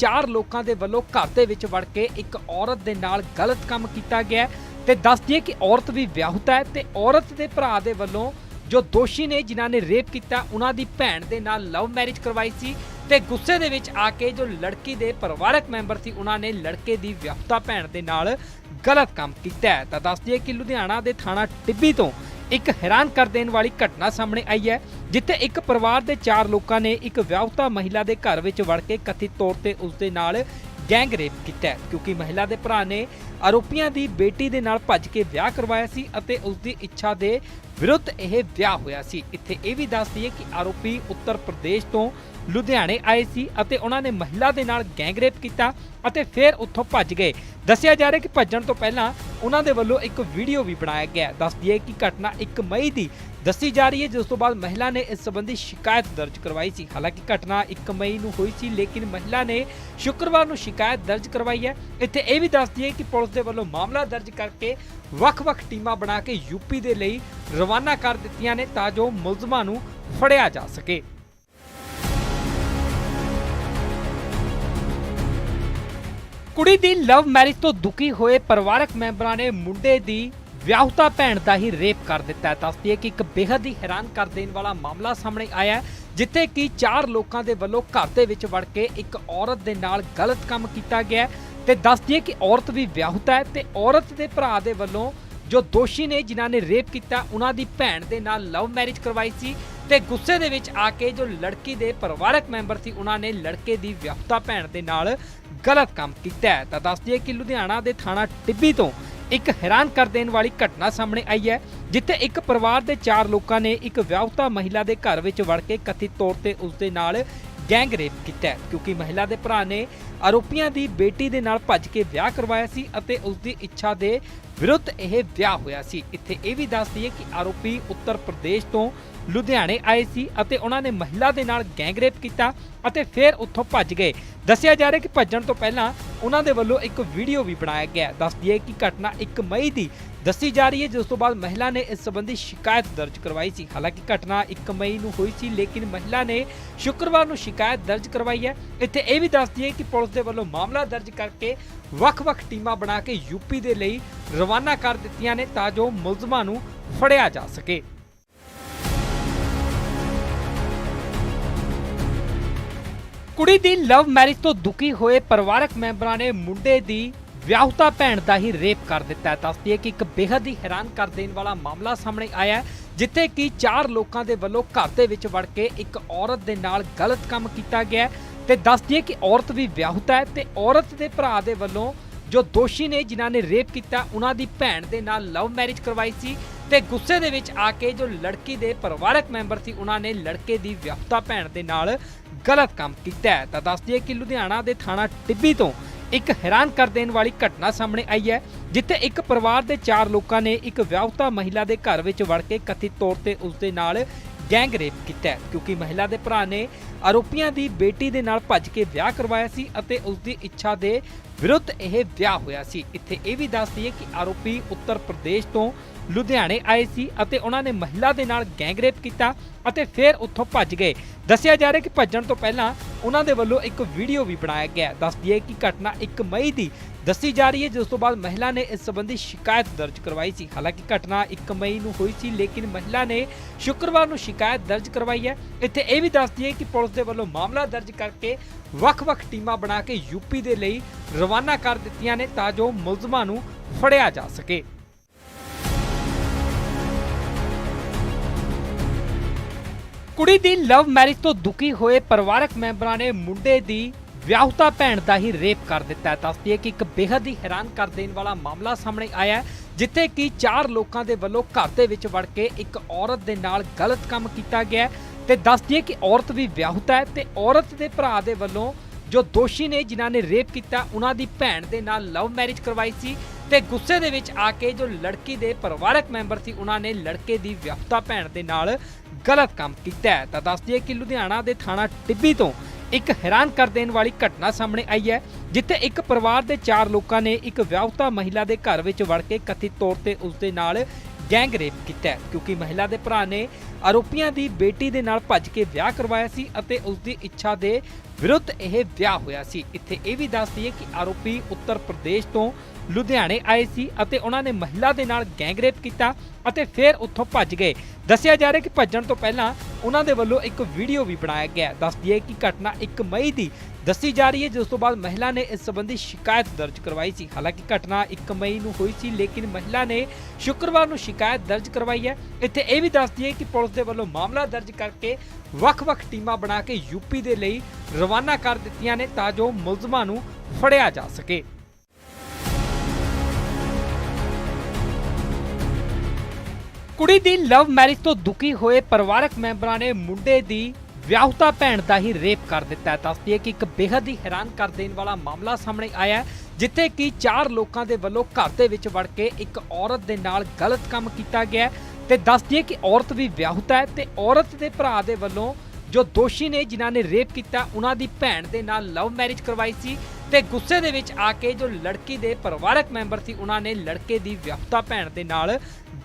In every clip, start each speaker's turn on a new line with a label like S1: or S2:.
S1: ਚਾਰ ਲੋਕਾਂ ਦੇ ਵੱਲੋਂ ਘਰ ਦੇ ਵਿੱਚ ਵੜ ਕੇ ਇੱਕ ਔਰਤ ਦੇ ਨਾਲ ਗਲਤ ਕੰਮ ਕੀਤਾ ਗਿਆ ਹੈ ਤੇ ਦੱਸ ਦਈਏ ਕਿ ਔਰਤ ਵੀ ਵਿਆਹੁਤਾ ਹੈ ਤੇ ਔਰਤ ਦੇ ਭਰਾ ਦੇ ਵੱਲੋਂ ਜੋ ਦੋਸ਼ੀ ਨੇ ਜਿਨ੍ਹਾਂ ਨੇ ਰੇਪ ਕੀਤਾ, ਉਹਨਾਂ ਦੀ ਭੈਣ ਦੇ ਨਾਲ ਲਵ ਮੈਰਿਜ ਕਰਵਾਈ ਸੀ ਤੇ ਗੁੱਸੇ ਦੇ ਵਿੱਚ ਆ ਕੇ ਜੋ ਲੜਕੀ ਦੇ ਪਰਿਵਾਰਕ ਮੈਂਬਰ ਸੀ, ਉਹਨਾਂ ਨੇ ਲੜਕੇ ਦੀ ਵਿਆਹੁਤਾ ਭੈਣ ਦੇ ਨਾਲ ਗਲਤ ਕੰਮ ਕੀਤਾ ਹੈ। ਤਾਂ ਦੱਸ ਦਈਏ ਕਿ ਲੁਧਿਆਣਾ ਦੇ ਥਾਣਾ ਟਿੱਬੀ ਤੋਂ ਇੱਕ ਹੈਰਾਨ ਕਰ ਦੇਣ ਵਾਲੀ ਘਟਨਾ ਸਾਹਮਣੇ ਆਈ ਹੈ, ਜਿੱਥੇ ਇੱਕ ਪਰਿਵਾਰ ਦੇ ਚਾਰ ਲੋਕਾਂ ਨੇ ਇੱਕ ਵਿਆਹੁਤਾ ਮਹਿਲਾ ਦੇ ਘਰ ਵਿੱਚ ਵੜ ਕੇ ਕਥਿਤ ਤੌਰ ਤੇ ਉਸ ਦੇ ਨਾਲ ਗੈਂਗ ਰੇਪ ਕੀਤਾ ਕਿਉਂਕਿ ਮਹਿਲਾ ਦੇ ਭਰਾ ਨੇ ਆਰੋਪੀਆਂ ਦੀ ਬੇਟੀ ਦੇ ਨਾਲ ਭੱਜ ਕੇ ਵਿਆਹ ਕਰਵਾਇਆ ਸੀ ਅਤੇ ਉਸ ਦੀ ਇੱਛਾ ਦੇ ਵਿਰੁੱਧ ਇਹ ਵਿਆਹ ਹੋਇਆ ਸੀ। ਇੱਥੇ ਇਹ ਵੀ ਦੱਸ ਦਈਏ ਕਿ ਆਰੋਪੀ ਉੱਤਰ ਪ੍ਰਦੇਸ਼ ਤੋਂ ਲੁਧਿਆਣੇ ਆਏ ਸੀ ਅਤੇ ਉਹਨਾਂ ਨੇ ਮਹਿਲਾ ਦੇ ਨਾਲ ਗੈਂਗਰੇਪ ਕੀਤਾ ਅਤੇ ਫਿਰ ਉੱਥੋਂ ਭੱਜ ਗਏ। ਦੱਸਿਆ ਜਾ ਰਿਹਾ ਕਿ ਭੱਜਣ ਤੋਂ ਪਹਿਲਾਂ ਉਹਨਾਂ ਦੇ ਵੱਲੋਂ ਇੱਕ ਵੀਡੀਓ ਵੀ ਬਣਾਇਆ ਗਿਆ ਦੱਸਦੀ ਹੈ। ਕਿ ਘਟਨਾ 1 ਮਈ ਦੀ ਦੱਸੀ ਜਾ ਰਹੀ ਹੈ, ਜਿਸ ਤੋਂ ਬਾਅਦ ਮਹਿਲਾ ਨੇ ਇਸ ਸੰਬੰਧੀ ਸ਼ਿਕਾਇਤ ਦਰਜ ਕਰਵਾਈ ਸੀ। ਹਾਲਾਂਕਿ ਘਟਨਾ 1 ਮਈ ਨੂੰ ਹੋਈ ਸੀ, ਲੇਕਿਨ ਮਹਿਲਾ ਨੇ ਸ਼ੁੱਕਰਵਾਰ ਨੂੰ ਸ਼ਿਕਾਇਤ ਦਰਜ ਕਰਵਾਈ ਹੈ। ਇੱਥੇ ਇਹ ਵੀ ਦੱਸਦੀ ਹੈ ਕਿ ਪੁਲਿਸ ਦੇ ਵੱਲੋਂ ਮਾਮਲਾ ਦਰਜ ਕਰਕੇ ਵੱਖ-ਵੱਖ ਟੀਮਾਂ ਬਣਾ ਕੇ ਯੂਪੀ ਦੇ ਲਈ ਰਵਾਨਾ ਕਰ ਦਿੱਤੀਆਂ ਨੇ ਤਾਂ ਜੋ ਮੁਲਜ਼ਮਾਂ ਨੂੰ ਫੜਿਆ ਜਾ ਸਕੇ। ਕੁੜੀ ਦੀ ਲਵ ਮੈਰਿਜ ਤੋਂ ਦੁਖੀ ਹੋਏ ਪਰਿਵਾਰਕ ਮੈਂਬਰਾਂ ਨੇ ਮੁੰਡੇ ਦੀ ਵਿਆਹੁਤਾ ਭੈਣ ਦਾ ਹੀ ਰੇਪ ਕਰ ਦਿੱਤਾ। ਹੈ ਦੱਸਦੀ ਹੈ ਕਿ ਇੱਕ ਬੇहद ਹੀ ਹੈਰਾਨ ਕਰ ਦੇਣ ਵਾਲਾ ਮਾਮਲਾ ਸਾਹਮਣੇ ਆਇਆ ਜਿੱਥੇ ਕਿ ਚਾਰ ਲੋਕਾਂ ਦੇ ਵੱਲੋਂ ਘਰ ਦੇ ਵਿੱਚ ਵੜ ਕੇ ਇੱਕ ਔਰਤ ਦੇ ਨਾਲ ਗਲਤ ਕੰਮ ਕੀਤਾ ਗਿਆ ਹੈ ਤੇ ਦੱਸਦੀ ਹੈ ਕਿ ਔਰਤ ਵੀ ਵਿਆਹੁਤਾ ਹੈ ਤੇ ਔਰਤ ਦੇ ਭਰਾ ਦੇ ਵੱਲੋਂ ਜੋ ਦੋਸ਼ੀ ਨੇ ਜਿਨ੍ਹਾਂ ਨੇ ਰੇਪ ਕੀਤਾ, ਉਹਨਾਂ ਦੀ ਭੈਣ ਦੇ ਨਾਲ ਲਵ ਮੈਰਿਜ ਕਰਵਾਈ ਸੀ। ਤੇ ਗੁੱਸੇ ਦੇ ਵਿੱਚ ਆ ਕੇ ਜੋ ਲੜਕੀ ਦੇ ਪਰਿਵਾਰਕ ਮੈਂਬਰ ਸੀ, ਉਹਨਾਂ ਨੇ ਲੜਕੇ ਦੀ ਵਿਆਹੁਤਾ ਭੈਣ ਦੇ ਨਾਲ ਗਲਤ ਕੰਮ ਕੀਤਾ ਹੈ। ਤਾਂ ਦੱਸ ਦਈਏ ਕਿ ਲੁਧਿਆਣਾ ਦੇ ਥਾਣਾ ਟਿੱਬੀ ਤੋਂ ਇੱਕ ਹੈਰਾਨ ਕਰ ਦੇਣ ਵਾਲੀ ਘਟਨਾ ਸਾਹਮਣੇ ਆਈ ਹੈ, ਜਿੱਥੇ ਇੱਕ ਪਰਿਵਾਰ ਦੇ ਚਾਰ ਲੋਕਾਂ ਨੇ ਇੱਕ ਵਿਆਹੁਤਾ ਮਹਿਲਾ ਦੇ ਘਰ ਵਿੱਚ ਵੜ ਕੇ ਕਥਿਤ ਤੌਰ ਤੇ ਉਸ ਦੇ ਨਾਲ ਗੈਂਗ ਰੇਪ ਕੀਤਾ ਕਿਉਂਕਿ ਮਹਿਲਾ ਦੇ ਭਰਾ ਨੇ ਆਰੋਪੀਆਂ ਦੀ ਬੇਟੀ ਦੇ ਨਾਲ ਭੱਜ ਕੇ ਵਿਆਹ ਕਰਵਾਇਆ ਸੀ ਅਤੇ ਉਸ ਦੀ ਇੱਛਾ ਦੇ ਵਿਰੁੱਧ ਇਹ ਵਿਆਹ ਹੋਇਆ ਸੀ। ਇੱਥੇ ਇਹ ਵੀ ਦੱਸ ਦਈਏ ਕਿ ਆਰੋਪੀ ਉੱਤਰ ਪ੍ਰਦੇਸ਼ ਤੋਂ ਲੁਧਿਆਣੇ ਆਏ ਸੀ ਅਤੇ ਉਹਨਾਂ ਨੇ ਮਹਿਲਾ ਦੇ ਨਾਲ ਗੈਂਗ ਕੀਤਾ ਅਤੇ ਫਿਰ ਉੱਥੋਂ ਭੱਜ ਗਏ। ਦੱਸਿਆ ਜਾ ਰਿਹਾ ਕਿ ਭੱਜਣ ਤੋਂ ਪਹਿਲਾਂ ਉਹਨਾਂ ਦੇ ਵੱਲੋਂ ਇੱਕ ਵੀਡੀਓ ਵੀ ਬਣਾਇਆ ਗਿਆ। ਹੈ। ਦੱਸ ਦਈਏ ਕਿ ਘਟਨਾ 1 ਮਈ ਦੀ ਦੱਸੀ ਜਾ ਰਹੀ ਹੈ, ਜਿਸ ਤੋਂ ਬਾਅਦ ਮਹਿਲਾ ਨੇ ਇਸ ਸੰਬੰਧੀ ਸ਼ਿਕਾਇਤ ਦਰਜ ਕਰਵਾਈ ਸੀ। ਹਾਲਾਂਕਿ ਘਟਨਾ 1 ਮਈ ਨੂੰ ਹੋਈ ਸੀ, ਲੇਕਿਨ ਮਹਿਲਾ ਨੇ ਸ਼ੁੱਕਰਵਾਰ ਨੂੰ ਸ਼ਿਕਾਇਤ ਦਰਜ ਕਰਵਾਈ ਹੈ। ਇੱਥੇ ਇਹ ਵੀ ਦੱਸਦੀ ਹੈ ਕਿ ਪੁਲਿਸ ਦੇ ਵੱਲੋਂ ਮਾਮਲਾ ਦਰਜ ਕਰਕੇ ਵੱਖ-ਵੱਖ ਟੀਮਾਂ ਬਣਾ ਕੇ ਯੂਪੀ ਦੇ ਲਈ ਰਵਾਨਾ ਕਰ ਦਿੱਤੀਆਂ ਨੇ ਤਾਂ ਜੋ ਮੁਲਜ਼ਮਾਂ ਨੂੰ ਫੜਿਆ ਜਾ ਸਕੇ। ਕੁੜੀ ਦੀ ਲਵ ਮੈਰਿਜ ਤੋਂ ਦੁਖੀ ਹੋਏ ਪਰਿਵਾਰਕ ਮੈਂਬਰਾਂ ਨੇ ਮੁੰਡੇ ਦੀ ਵਿਆਹੁਤਾ ਭੈਣ ਦਾ ਹੀ ਰੇਪ ਕਰ ਦਿੱਤਾ। ਦੱਸਦੀ ਹੈ ਕਿ ਇੱਕ ਬੇहद ਹੀ ਹੈਰਾਨ ਕਰ ਦੇਣ ਵਾਲਾ ਮਾਮਲਾ ਸਾਹਮਣੇ ਆਇਆ ਜਿੱਥੇ ਕਿ ਚਾਰ ਲੋਕਾਂ ਦੇ ਵੱਲੋਂ ਘਰ ਦੇ ਵਿੱਚ ਵੜ ਕੇ ਇੱਕ ਔਰਤ ਦੇ ਨਾਲ ਗਲਤ ਕੰਮ ਕੀਤਾ ਗਿਆ ਤੇ ਦੱਸਦੀ ਹੈ ਕਿ ਔਰਤ ਵੀ ਵਿਆਹੁਤਾ ਹੈ ਤੇ ਔਰਤ ਦੇ ਭਰਾ ਦੇ ਵੱਲੋਂ ਜੋ ਦੋਸ਼ੀ ਨੇ, ਜਿਨ੍ਹਾਂ ਨੇ ਰੇਪ ਕੀਤਾ, ਉਹਨਾਂ ਦੀ ਭੈਣ ਦੇ ਨਾਲ ਲਵ ਮੈਰਿਜ ਕਰਵਾਈ ਸੀ ਤੇ ਗੁੱਸੇ ਦੇ ਵਿੱਚ ਆ ਕੇ ਜੋ ਲੜਕੀ ਦੇ ਪਰਿਵਾਰਕ ਮੈਂਬਰ ਸੀ, ਉਹਨਾਂ ਨੇ ਲੜਕੇ ਦੀ ਵਿਆਹੁਤਾ ਭੈਣ ਦੇ ਨਾਲ ਗਲਤ ਕੰਮ ਕੀਤਾ ਹੈ। ਤਾਂ ਦੱਸ ਦਈਏ ਕਿ ਲੁਧਿਆਣਾ ਦੇ ਥਾਣਾ ਟਿੱਬੀ ਤੋਂ ਇੱਕ ਹੈਰਾਨ ਕਰ ਦੇਣ ਵਾਲੀ ਘਟਨਾ ਸਾਹਮਣੇ ਆਈ ਹੈ, ਜਿੱਥੇ ਇੱਕ ਪਰਿਵਾਰ ਦੇ ਚਾਰ ਲੋਕਾਂ ਨੇ ਇੱਕ ਵਿਆਹੁਤਾ ਮਹਿਲਾ ਦੇ ਘਰ ਵਿੱਚ ਵੜ ਕੇ ਕਥਿਤ ਤੌਰ ਤੇ ਉਸ ਦੇ ਨਾਲ ਗੈਂਗ ਰੇਪ ਕੀਤਾ ਕਿਉਂਕਿ ਮਹਿਲਾ ਦੇ ਭਰਾ ਨੇ ਆਰੋਪੀਆਂ ਦੀ ਬੇਟੀ ਦੇ ਨਾਲ ਭੱਜ ਕੇ ਵਿਆਹ ਕਰਵਾਇਆ ਸੀ ਅਤੇ ਉਸ ਦੀ ਇੱਛਾ ਦੇ ਵਿਰੁੱਧ ਇਹ ਵਿਆਹ ਹੋਇਆ ਸੀ। ਇੱਥੇ ਇਹ ਵੀ ਦੱਸ ਦਈਏ ਕਿ ਆਰੋਪੀ ਉੱਤਰ ਪ੍ਰਦੇਸ਼ ਤੋਂ ਲੁਧਿਆਣੇ ਆਏ ਸੀ ਅਤੇ ਉਹਨਾਂ ਨੇ ਮਹਿਲਾ ਦੇ ਨਾਲ ਗੈਂਗਰੇਪ ਕੀਤਾ ਅਤੇ ਫਿਰ ਉੱਥੋਂ ਭੱਜ ਗਏ। ਦੱਸਿਆ ਜਾ ਰਿਹਾ ਕਿ ਭੱਜਣ ਤੋਂ ਪਹਿਲਾਂ ਉਹਨਾਂ ਦੇ ਵੱਲੋਂ ਇੱਕ ਵੀਡੀਓ ਵੀ ਬਣਾਇਆ ਗਿਆ। ਦੱਸਦੀ ਹੈ। ਕਿ ਘਟਨਾ 1 ਮਈ ਦੀ ਦੱਸੀ ਜਾ ਰਹੀ ਹੈ, ਜਿਸ ਤੋਂ ਬਾਅਦ ਮਹਿਲਾ ਨੇ ਇਸ ਸੰਬੰਧੀ ਸ਼ਿਕਾਇਤ ਦਰਜ ਕਰਵਾਈ ਸੀ। ਹਾਲਾਂਕਿ ਘਟਨਾ 1 ਮਈ ਨੂੰ ਹੋਈ ਸੀ, ਲੇਕਿਨ ਮਹਿਲਾ ਨੇ ਸ਼ੁੱਕਰਵਾਰ ਨੂੰ ਸ਼ਿਕਾਇਤ ਦਰਜ ਕਰਵਾਈ ਹੈ। ਇੱਥੇ ਇਹ ਵੀ ਦੱਸਦੀ ਹੈ ਕਿ ਪੁਲਿਸ ਦੇ ਵੱਲੋਂ ਮਾਮਲਾ ਦਰਜ ਕਰਕੇ ਵੱਖ-ਵੱਖ ਟੀਮਾਂ ਬਣਾ ਕੇ ਯੂਪੀ ਦੇ ਲਈ ਰਵਾਨਾ ਕਰ ਦਿੱਤੀਆਂ ਨੇ ਤਾਂ ਜੋ ਮੁਲਜ਼ਮਾਂ ਨੂੰ ਫੜਿਆ ਜਾ ਸਕੇ। ਕੁੜੀ ਦੀ ਲਵ ਮੈਰਿਜ ਤੋਂ ਦੁਖੀ ਹੋਏ ਪਰਿਵਾਰਕ ਮੈਂਬਰਾਂ ਨੇ ਮੁੰਡੇ ਦੀ ਵਿਆਹੁਤਾ ਭੈਣ ਦਾ ਹੀ ਰੇਪ ਕਰ ਦਿੱਤਾ ਦੱਸਦੀ ਹੈ ਕਿ ਇੱਕ ਬੇहद ਹੀ ਹੈਰਾਨ ਕਰ ਦੇਣ ਵਾਲਾ ਮਾਮਲਾ ਸਾਹਮਣੇ ਆਇਆ ਜਿੱਥੇ ਕਿ ਚਾਰ ਲੋਕਾਂ ਦੇ ਵੱਲੋਂ ਘਰ ਦੇ ਵਿੱਚ ਵੜ ਕੇ ਇੱਕ ਔਰਤ ਦੇ ਨਾਲ ਗਲਤ ਕੰਮ ਕੀਤਾ ਗਿਆ ਹੈ। ਤੇ ਦੱਸਦੀ ਹੈ ਕਿ ਔਰਤ ਵੀ ਵਿਆਹੁਤਾ ਹੈ ਤੇ ਔਰਤ ਦੇ ਭਰਾ ਦੇ ਵੱਲੋਂ ਜੋ ਦੋਸ਼ੀ ਨੇ ਜਿਨ੍ਹਾਂ ਨੇ ਰੇਪ ਕੀਤਾ, ਉਹਨਾਂ ਦੀ ਭੈਣ ਦੇ ਨਾਲ ਲਵ ਮੈਰਿਜ ਕਰਵਾਈ ਸੀ ਤੇ ਗੁੱਸੇ ਦੇ ਵਿੱਚ ਆ ਕੇ ਜੋ ਲੜਕੀ ਦੇ ਪਰਿਵਾਰਕ ਮੈਂਬਰ ਸੀ, ਉਹਨਾਂ ਨੇ ਲੜਕੇ ਦੀ ਵਿਆਹੁਤਾ ਭੈਣ ਦੇ ਨਾਲ ਗਲਤ ਕੰਮ ਕੀਤਾ ਹੈ। ਤਾਂ ਦੱਸ ਦਈਏ ਕਿ ਲੁਧਿਆਣਾ ਦੇ ਥਾਣਾ ਟਿੱਬੀ ਤੋਂ ਇੱਕ ਹੈਰਾਨ ਕਰ ਦੇਣ ਵਾਲੀ ਘਟਨਾ ਸਾਹਮਣੇ ਆਈ ਹੈ, ਜਿੱਥੇ ਇੱਕ ਪਰਿਵਾਰ ਦੇ ਚਾਰ ਲੋਕਾਂ ਨੇ ਇੱਕ ਵਿਆਹੁਤਾ ਮਹਿਲਾ ਦੇ ਘਰ ਵਿੱਚ ਵੜ ਕੇ ਕਥਿਤ ਤੌਰ ਤੇ ਉਸ ਦੇ ਨਾਲ ਗੈਂਗ ਰੇਪ ਕੀਤਾ ਕਿਉਂਕਿ ਮਹਿਲਾ ਦੇ ਭਰਾ ਨੇ ਆਰੋਪੀਆਂ ਦੀ ਬੇਟੀ ਦੇ ਨਾਲ ਭੱਜ ਕੇ ਵਿਆਹ ਕਰਵਾਇਆ ਸੀ ਅਤੇ ਉਸ ਦੀ ਇੱਛਾ ਦੇ ਵਿਰੁੱਧ ਇਹ ਵਿਆਹ ਹੋਇਆ ਸੀ। ਇੱਥੇ ਇਹ ਵੀ ਦੱਸ ਦਈਏ ਕਿ ਆਰੋਪੀ ਉੱਤਰ ਪ੍ਰਦੇਸ਼ ਤੋਂ ਲੁਧਿਆਣੇ ਆਏ ਸੀ ਅਤੇ ਉਹਨਾਂ ਨੇ ਮਹਿਲਾ ਦੇ ਨਾਲ ਗੈਂਗਰੇਪ ਕੀਤਾ ਅਤੇ ਫਿਰ ਉੱਥੋਂ ਭੱਜ ਗਏ। ਦੱਸਿਆ ਜਾ ਰਿਹਾ ਕਿ ਭੱਜਣ ਤੋਂ ਪਹਿਲਾਂ ਉਹਨਾਂ ਦੇ ਵੱਲੋਂ ਇੱਕ ਵੀਡੀਓ ਵੀ ਬਣਾਇਆ ਗਿਆ ਦੱਸਦੀ ਹੈ ਕਿ ਘਟਨਾ 1 ਮਈ ਦੀ ਦੱਸੀ ਜਾ ਰਹੀ ਹੈ, ਜਿਸ ਤੋਂ ਬਾਅਦ ਮਹਿਲਾ ਨੇ ਇਸ ਸੰਬੰਧੀ ਸ਼ਿਕਾਇਤ ਦਰਜ ਕਰਵਾਈ ਸੀ। ਹਾਲਾਂਕਿ ਘਟਨਾ 1 ਮਈ ਨੂੰ ਹੋਈ ਸੀ, ਲੇਕਿਨ ਮਹਿਲਾ ਨੇ ਸ਼ੁੱਕਰਵਾਰ ਨੂੰ ਸ਼ਿਕਾਇਤ ਦਰਜ ਕਰਵਾਈ ਹੈ। ਇੱਥੇ ਇਹ ਵੀ ਦੱਸਦੀ ਹੈ ਕਿ ਪੁਲਿਸ ਦੇ ਵੱਲੋਂ ਮਾਮਲਾ ਦਰਜ ਕਰਕੇ ਵੱਖ-ਵੱਖ ਟੀਮਾਂ ਬਣਾ ਕੇ ਯੂਪੀ ਦੇ ਲਈ ਰਵਾਨਾ ਕਰ ਦਿੱਤੀਆਂ ਨੇ ਤਾਂ ਜੋ ਮੁਲਜ਼ਮਾਂ ਨੂੰ ਫੜਿਆ ਜਾ ਸਕੇ। ਕੁੜੀ ਦੀ ਲਵ ਮੈਰਿਜ ਤੋਂ ਦੁਖੀ ਹੋਏ ਪਰਿਵਾਰਕ ਮੈਂਬਰਾਂ ਨੇ ਮੁੰਡੇ ਦੀ ਵਿਆਹੁਤਾ ਭੈਣ ਦਾ ਹੀ ਰੇਪ ਕਰ ਦਿੱਤਾ ਹੈ। ਦੱਸਦੀ ਹੈ ਕਿ ਇੱਕ ਬੇहद ਹੀ ਹੈਰਾਨ ਕਰ ਦੇਣ ਵਾਲਾ ਮਾਮਲਾ ਸਾਹਮਣੇ ਆਇਆ ਜਿੱਥੇ ਕਿ ਚਾਰ ਲੋਕਾਂ ਦੇ ਵੱਲੋਂ ਘਰ ਦੇ ਵਿੱਚ ਵੜ ਕੇ ਇੱਕ ਔਰਤ ਦੇ ਨਾਲ ਗਲਤ ਕੰਮ ਕੀਤਾ ਗਿਆ ਹੈ। ਤੇ ਦੱਸਦੀ ਹੈ ਕਿ ਔਰਤ ਵੀ ਵਿਆਹੁਤਾ ਹੈ ਤੇ ਔਰਤ ਦੇ ਭਰਾ ਦੇ ਵੱਲੋਂ ਜੋ ਦੋਸ਼ੀ ਨੇ ਜਿਨ੍ਹਾਂ ਨੇ ਰੇਪ ਕੀਤਾ, ਉਹਨਾਂ ਦੀ ਭੈਣ ਦੇ ਨਾਲ ਲਵ ਮੈਰਿਜ ਕਰਵਾਈ ਸੀ। ਤੇ ਗੁੱਸੇ ਦੇ ਵਿੱਚ ਆ ਕੇ ਜੋ ਲੜਕੀ ਦੇ ਪਰਿਵਾਰਕ ਮੈਂਬਰ ਸੀ, ਉਹਨਾਂ ਨੇ ਲੜਕੇ ਦੀ ਵਿਆਹੁਤਾ ਭੈਣ ਦੇ ਨਾਲ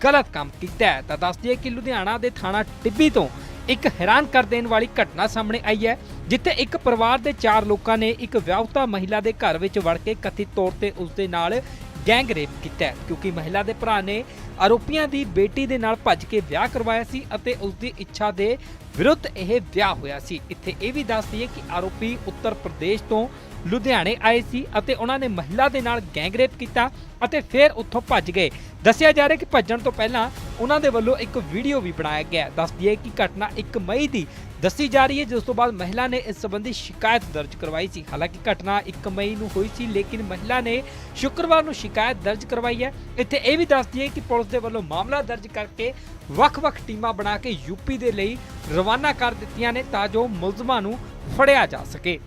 S1: ਗਲਤ ਕੰਮ ਕੀਤਾ ਹੈ। ਤਾਂ ਦੱਸਦੀ ਹੈ ਕਿ ਲੁਧਿਆਣਾ ਦੇ ਥਾਣਾ ਟਿੱਬੀ ਤੋਂ ਇੱਕ ਹੈਰਾਨ ਕਰ ਦੇਣ ਵਾਲੀ ਘਟਨਾ ਸਾਹਮਣੇ ਆਈ ਹੈ, ਜਿੱਥੇ ਇੱਕ ਪਰਿਵਾਰ ਦੇ ਚਾਰ ਲੋਕਾਂ ਨੇ ਇੱਕ ਵਿਆਹੁਤਾ ਮਹਿਲਾ ਦੇ ਘਰ ਵਿੱਚ ਵੜ ਕੇ ਕਥਿਤ ਤੌਰ ਤੇ ਉਸ ਦੇ ਨਾਲ ਗੈਂਗ ਰੇਪ ਕੀਤਾ ਕਿਉਂਕਿ ਮਹਿਲਾ ਦੇ ਭਰਾ ਨੇ ਆਰੋਪੀਆਂ ਦੀ ਬੇਟੀ ਦੇ ਨਾਲ ਭੱਜ ਕੇ ਵਿਆਹ ਕਰਵਾਇਆ ਸੀ ਅਤੇ ਉਸ ਦੀ ਇੱਛਾ ਦੇ ਵਿਰੁੱਧ ਇਹ ਵਿਆਹ ਹੋਇਆ ਸੀ। ਇੱਥੇ ਇਹ ਵੀ ਦੱਸ ਦਈਏ ਕਿ ਆਰੋਪੀ ਉੱਤਰ ਪ੍ਰਦੇਸ਼ ਤੋਂ ਲੁਧਿਆਣੇ ਆਏ ਸੀ ਅਤੇ ਉਹਨਾਂ ਨੇ ਮਹਿਲਾ ਦੇ ਨਾਲ ਗੈਂਗਰੇਪ ਕੀਤਾ ਅਤੇ ਫਿਰ ਉੱਥੋਂ ਭੱਜ ਗਏ। ਦੱਸਿਆ ਜਾ ਰਿਹਾ ਕਿ ਭੱਜਣ ਤੋਂ ਪਹਿਲਾਂ ਉਹਨਾਂ ਦੇ ਵੱਲੋਂ ਇੱਕ ਵੀਡੀਓ ਵੀ ਬਣਾਇਆ ਗਿਆ। ਦੱਸ ਦਈਏ ਕਿ ਘਟਨਾ 1 ਮਈ ਦੀ ਦੱਸੀ ਜਾ ਰਹੀ ਹੈ, ਜਿਸ ਤੋਂ ਬਾਅਦ ਮਹਿਲਾ ਨੇ ਇਸ ਸੰਬੰਧੀ ਸ਼ਿਕਾਇਤ ਦਰਜ ਕਰਵਾਈ ਸੀ। ਹਾਲਾਂਕਿ ਘਟਨਾ 1 ਮਈ ਨੂੰ ਹੋਈ ਸੀ, ਲੇਕਿਨ ਮਹਿਲਾ ਨੇ ਸ਼ੁੱਕਰਵਾਰ ਨੂੰ ਸ਼ਿਕਾਇਤ ਦਰਜ ਕਰਵਾਈ ਹੈ। ਇੱਥੇ ਇਹ ਵੀ ਦੱਸ ਦਈਏ ਕਿ ਪੁਲਿਸ ਦੇ ਵੱਲੋਂ ਮਾਮਲਾ ਦਰਜ ਕਰਕੇ ਵੱਖ-ਵੱਖ ਟੀਮਾਂ ਬਣਾ ਕੇ ਯੂਪੀ ਦੇ ਲਈ ਰਵਾਨਾ ਕਰ ਦਿੱਤੀਆਂ ਨੇ ਤਾਂ ਜੋ ਮੁਲਜ਼ਮਾਂ ਨੂੰ ਫੜਿਆ ਜਾ ਸਕੇ।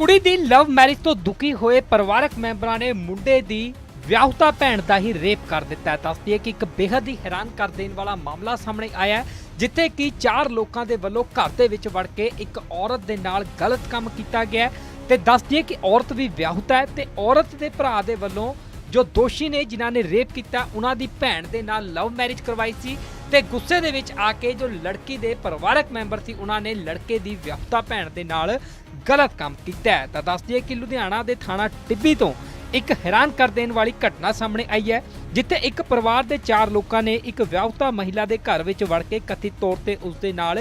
S1: ਕੁੜੀ ਦੀ ਲਵ ਮੈਰਿਜ ਤੋਂ ਦੁਖੀ ਹੋਏ ਪਰਿਵਾਰਕ ਮੈਂਬਰਾਂ ਨੇ ਮੁੰਡੇ ਦੀ ਵਿਆਹੁਤਾ ਭੈਣ ਦਾ ਹੀ ਰੇਪ ਕਰ ਦਿੱਤਾ ਹੈ। ਦੱਸਦੀ ਹੈ ਕਿ ਇੱਕ ਬੇहद ਹੀ ਹੈਰਾਨ ਕਰ ਦੇਣ ਵਾਲਾ ਮਾਮਲਾ ਸਾਹਮਣੇ ਆਇਆ ਜਿੱਥੇ ਕਿ ਚਾਰ ਲੋਕਾਂ ਦੇ ਵੱਲੋਂ ਘਰ ਦੇ ਵਿੱਚ ਵੜ ਕੇ ਇੱਕ ਔਰਤ ਦੇ ਨਾਲ ਗਲਤ ਕੰਮ ਕੀਤਾ ਗਿਆ ਹੈ। ਤੇ ਦੱਸਦੀ ਹੈ ਕਿ ਔਰਤ ਵੀ ਵਿਆਹੁਤਾ ਹੈ ਤੇ ਔਰਤ ਦੇ ਭਰਾ ਦੇ ਵੱਲੋਂ ਜੋ ਦੋਸ਼ੀ ਨੇ ਜਿਨ੍ਹਾਂ ਨੇ ਰੇਪ ਕੀਤਾ, ਉਹਨਾਂ ਦੀ ਭੈਣ ਦੇ ਨਾਲ ਲਵ ਮੈਰਿਜ ਕਰਵਾਈ ਸੀ ਤੇ ਗੁੱਸੇ ਦੇ ਵਿੱਚ ਆ ਕੇ ਜੋ ਲੜਕੀ ਦੇ ਪਰਿਵਾਰਕ ਮੈਂਬਰ ਸੀ, ਉਹਨਾਂ ਨੇ ਲੜਕੇ ਦੀ ਵਿਆਹੁਤਾ ਭੈਣ ਦੇ ਨਾਲ ਗਲਤ ਕੰਮ ਕੀਤਾ ਹੈ। ਤਾਂ ਦੱਸਦੀ ਹੈ ਕਿ ਲੁਧਿਆਣਾ ਦੇ ਥਾਣਾ ਟਿੱਬੀ ਤੋਂ ਇੱਕ ਹੈਰਾਨ ਕਰ ਦੇਣ ਵਾਲੀ ਘਟਨਾ ਸਾਹਮਣੇ ਆਈ ਹੈ, ਜਿੱਥੇ ਇੱਕ ਪਰਿਵਾਰ ਦੇ ਚਾਰ ਲੋਕਾਂ ਨੇ ਇੱਕ ਵਿਆਹੁਤਾ ਮਹਿਲਾ ਦੇ ਘਰ ਵਿੱਚ ਵੜ ਕੇ ਕਥਿਤ ਤੌਰ ਤੇ ਉਸ ਦੇ ਨਾਲ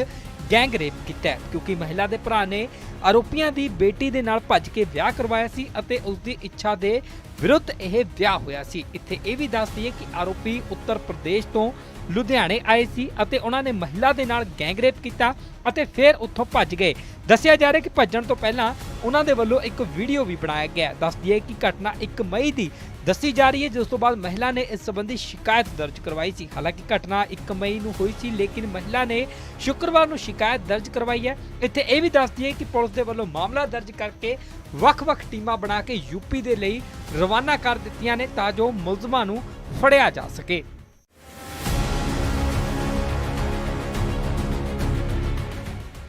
S1: ਗੈਂਗ ਰੇਪ ਕੀਤਾ ਕਿਉਂਕਿ ਮਹਿਲਾ ਦੇ ਭਰਾ ਨੇ ਆਰੋਪੀਆਂ ਦੀ ਬੇਟੀ ਦੇ ਨਾਲ ਭੱਜ ਕੇ ਵਿਆਹ ਕਰਵਾਇਆ ਸੀ ਅਤੇ ਉਸ ਦੀ ਇੱਛਾ ਦੇ ਵਿਰੁੱਧ ਇਹ ਵਿਆਹ ਹੋਇਆ ਸੀ। ਇੱਥੇ ਇਹ ਵੀ ਦੱਸ ਦਈਏ ਕਿ ਆਰੋਪੀ ਉੱਤਰ ਪ੍ਰਦੇਸ਼ ਤੋਂ ਲੁਧਿਆਣੇ ਆਏ ਸੀ ਅਤੇ ਉਹਨਾਂ ਨੇ ਮਹਿਲਾ ਦੇ ਨਾਲ ਗੈਂਗ ਰੇਪ ਕੀਤਾ ਅਤੇ ਫਿਰ ਉੱਥੋਂ ਭੱਜ ਗਏ। ਦੱਸਿਆ ਜਾ ਰਿਹਾ ਕਿ ਭੱਜਣ ਤੋਂ ਪਹਿਲਾਂ ਉਹਨਾਂ ਦੇ ਵੱਲੋਂ ਇੱਕ ਵੀਡੀਓ ਵੀ ਬਣਾਇਆ ਗਿਆ। ਦੱਸਦੀ ਹੈ ਕਿ ਘਟਨਾ 1 ਮਈ ਦੀ ਦੱਸੀ ਜਾ ਰਹੀ ਹੈ, ਜਿਸ ਤੋਂ ਬਾਅਦ ਮਹਿਲਾ ਨੇ ਇਸ ਸੰਬੰਧੀ ਸ਼ਿਕਾਇਤ ਦਰਜ ਕਰਵਾਈ ਸੀ। ਹਾਲਾਂਕਿ ਘਟਨਾ 1 ਮਈ ਨੂੰ ਹੋਈ ਸੀ, ਲੇਕਿਨ ਮਹਿਲਾ ਨੇ ਸ਼ੁੱਕਰਵਾਰ ਨੂੰ ਸ਼ਿਕਾਇਤ ਦਰਜ ਕਰਵਾਈ ਹੈ। ਇੱਥੇ ਇਹ ਵੀ ਦੱਸ ਦਈਏ ਕਿ ਪੁਲਿਸ ਦੇ ਵੱਲੋਂ ਮਾਮਲਾ ਦਰਜ ਕਰਕੇ ਵੱਖ-ਵੱਖ ਟੀਮਾਂ ਬਣਾ ਕੇ ਯੂਪੀ ਦੇ ਲਈ ਰਵਾਨਾ ਕਰ ਦਿੱਤੀਆਂ ਨੇ, ਤਾਂ ਜੋ ਮੁਲਜ਼ਮਾਂ ਨੂੰ ਫੜਿਆ ਜਾ ਸਕੇ।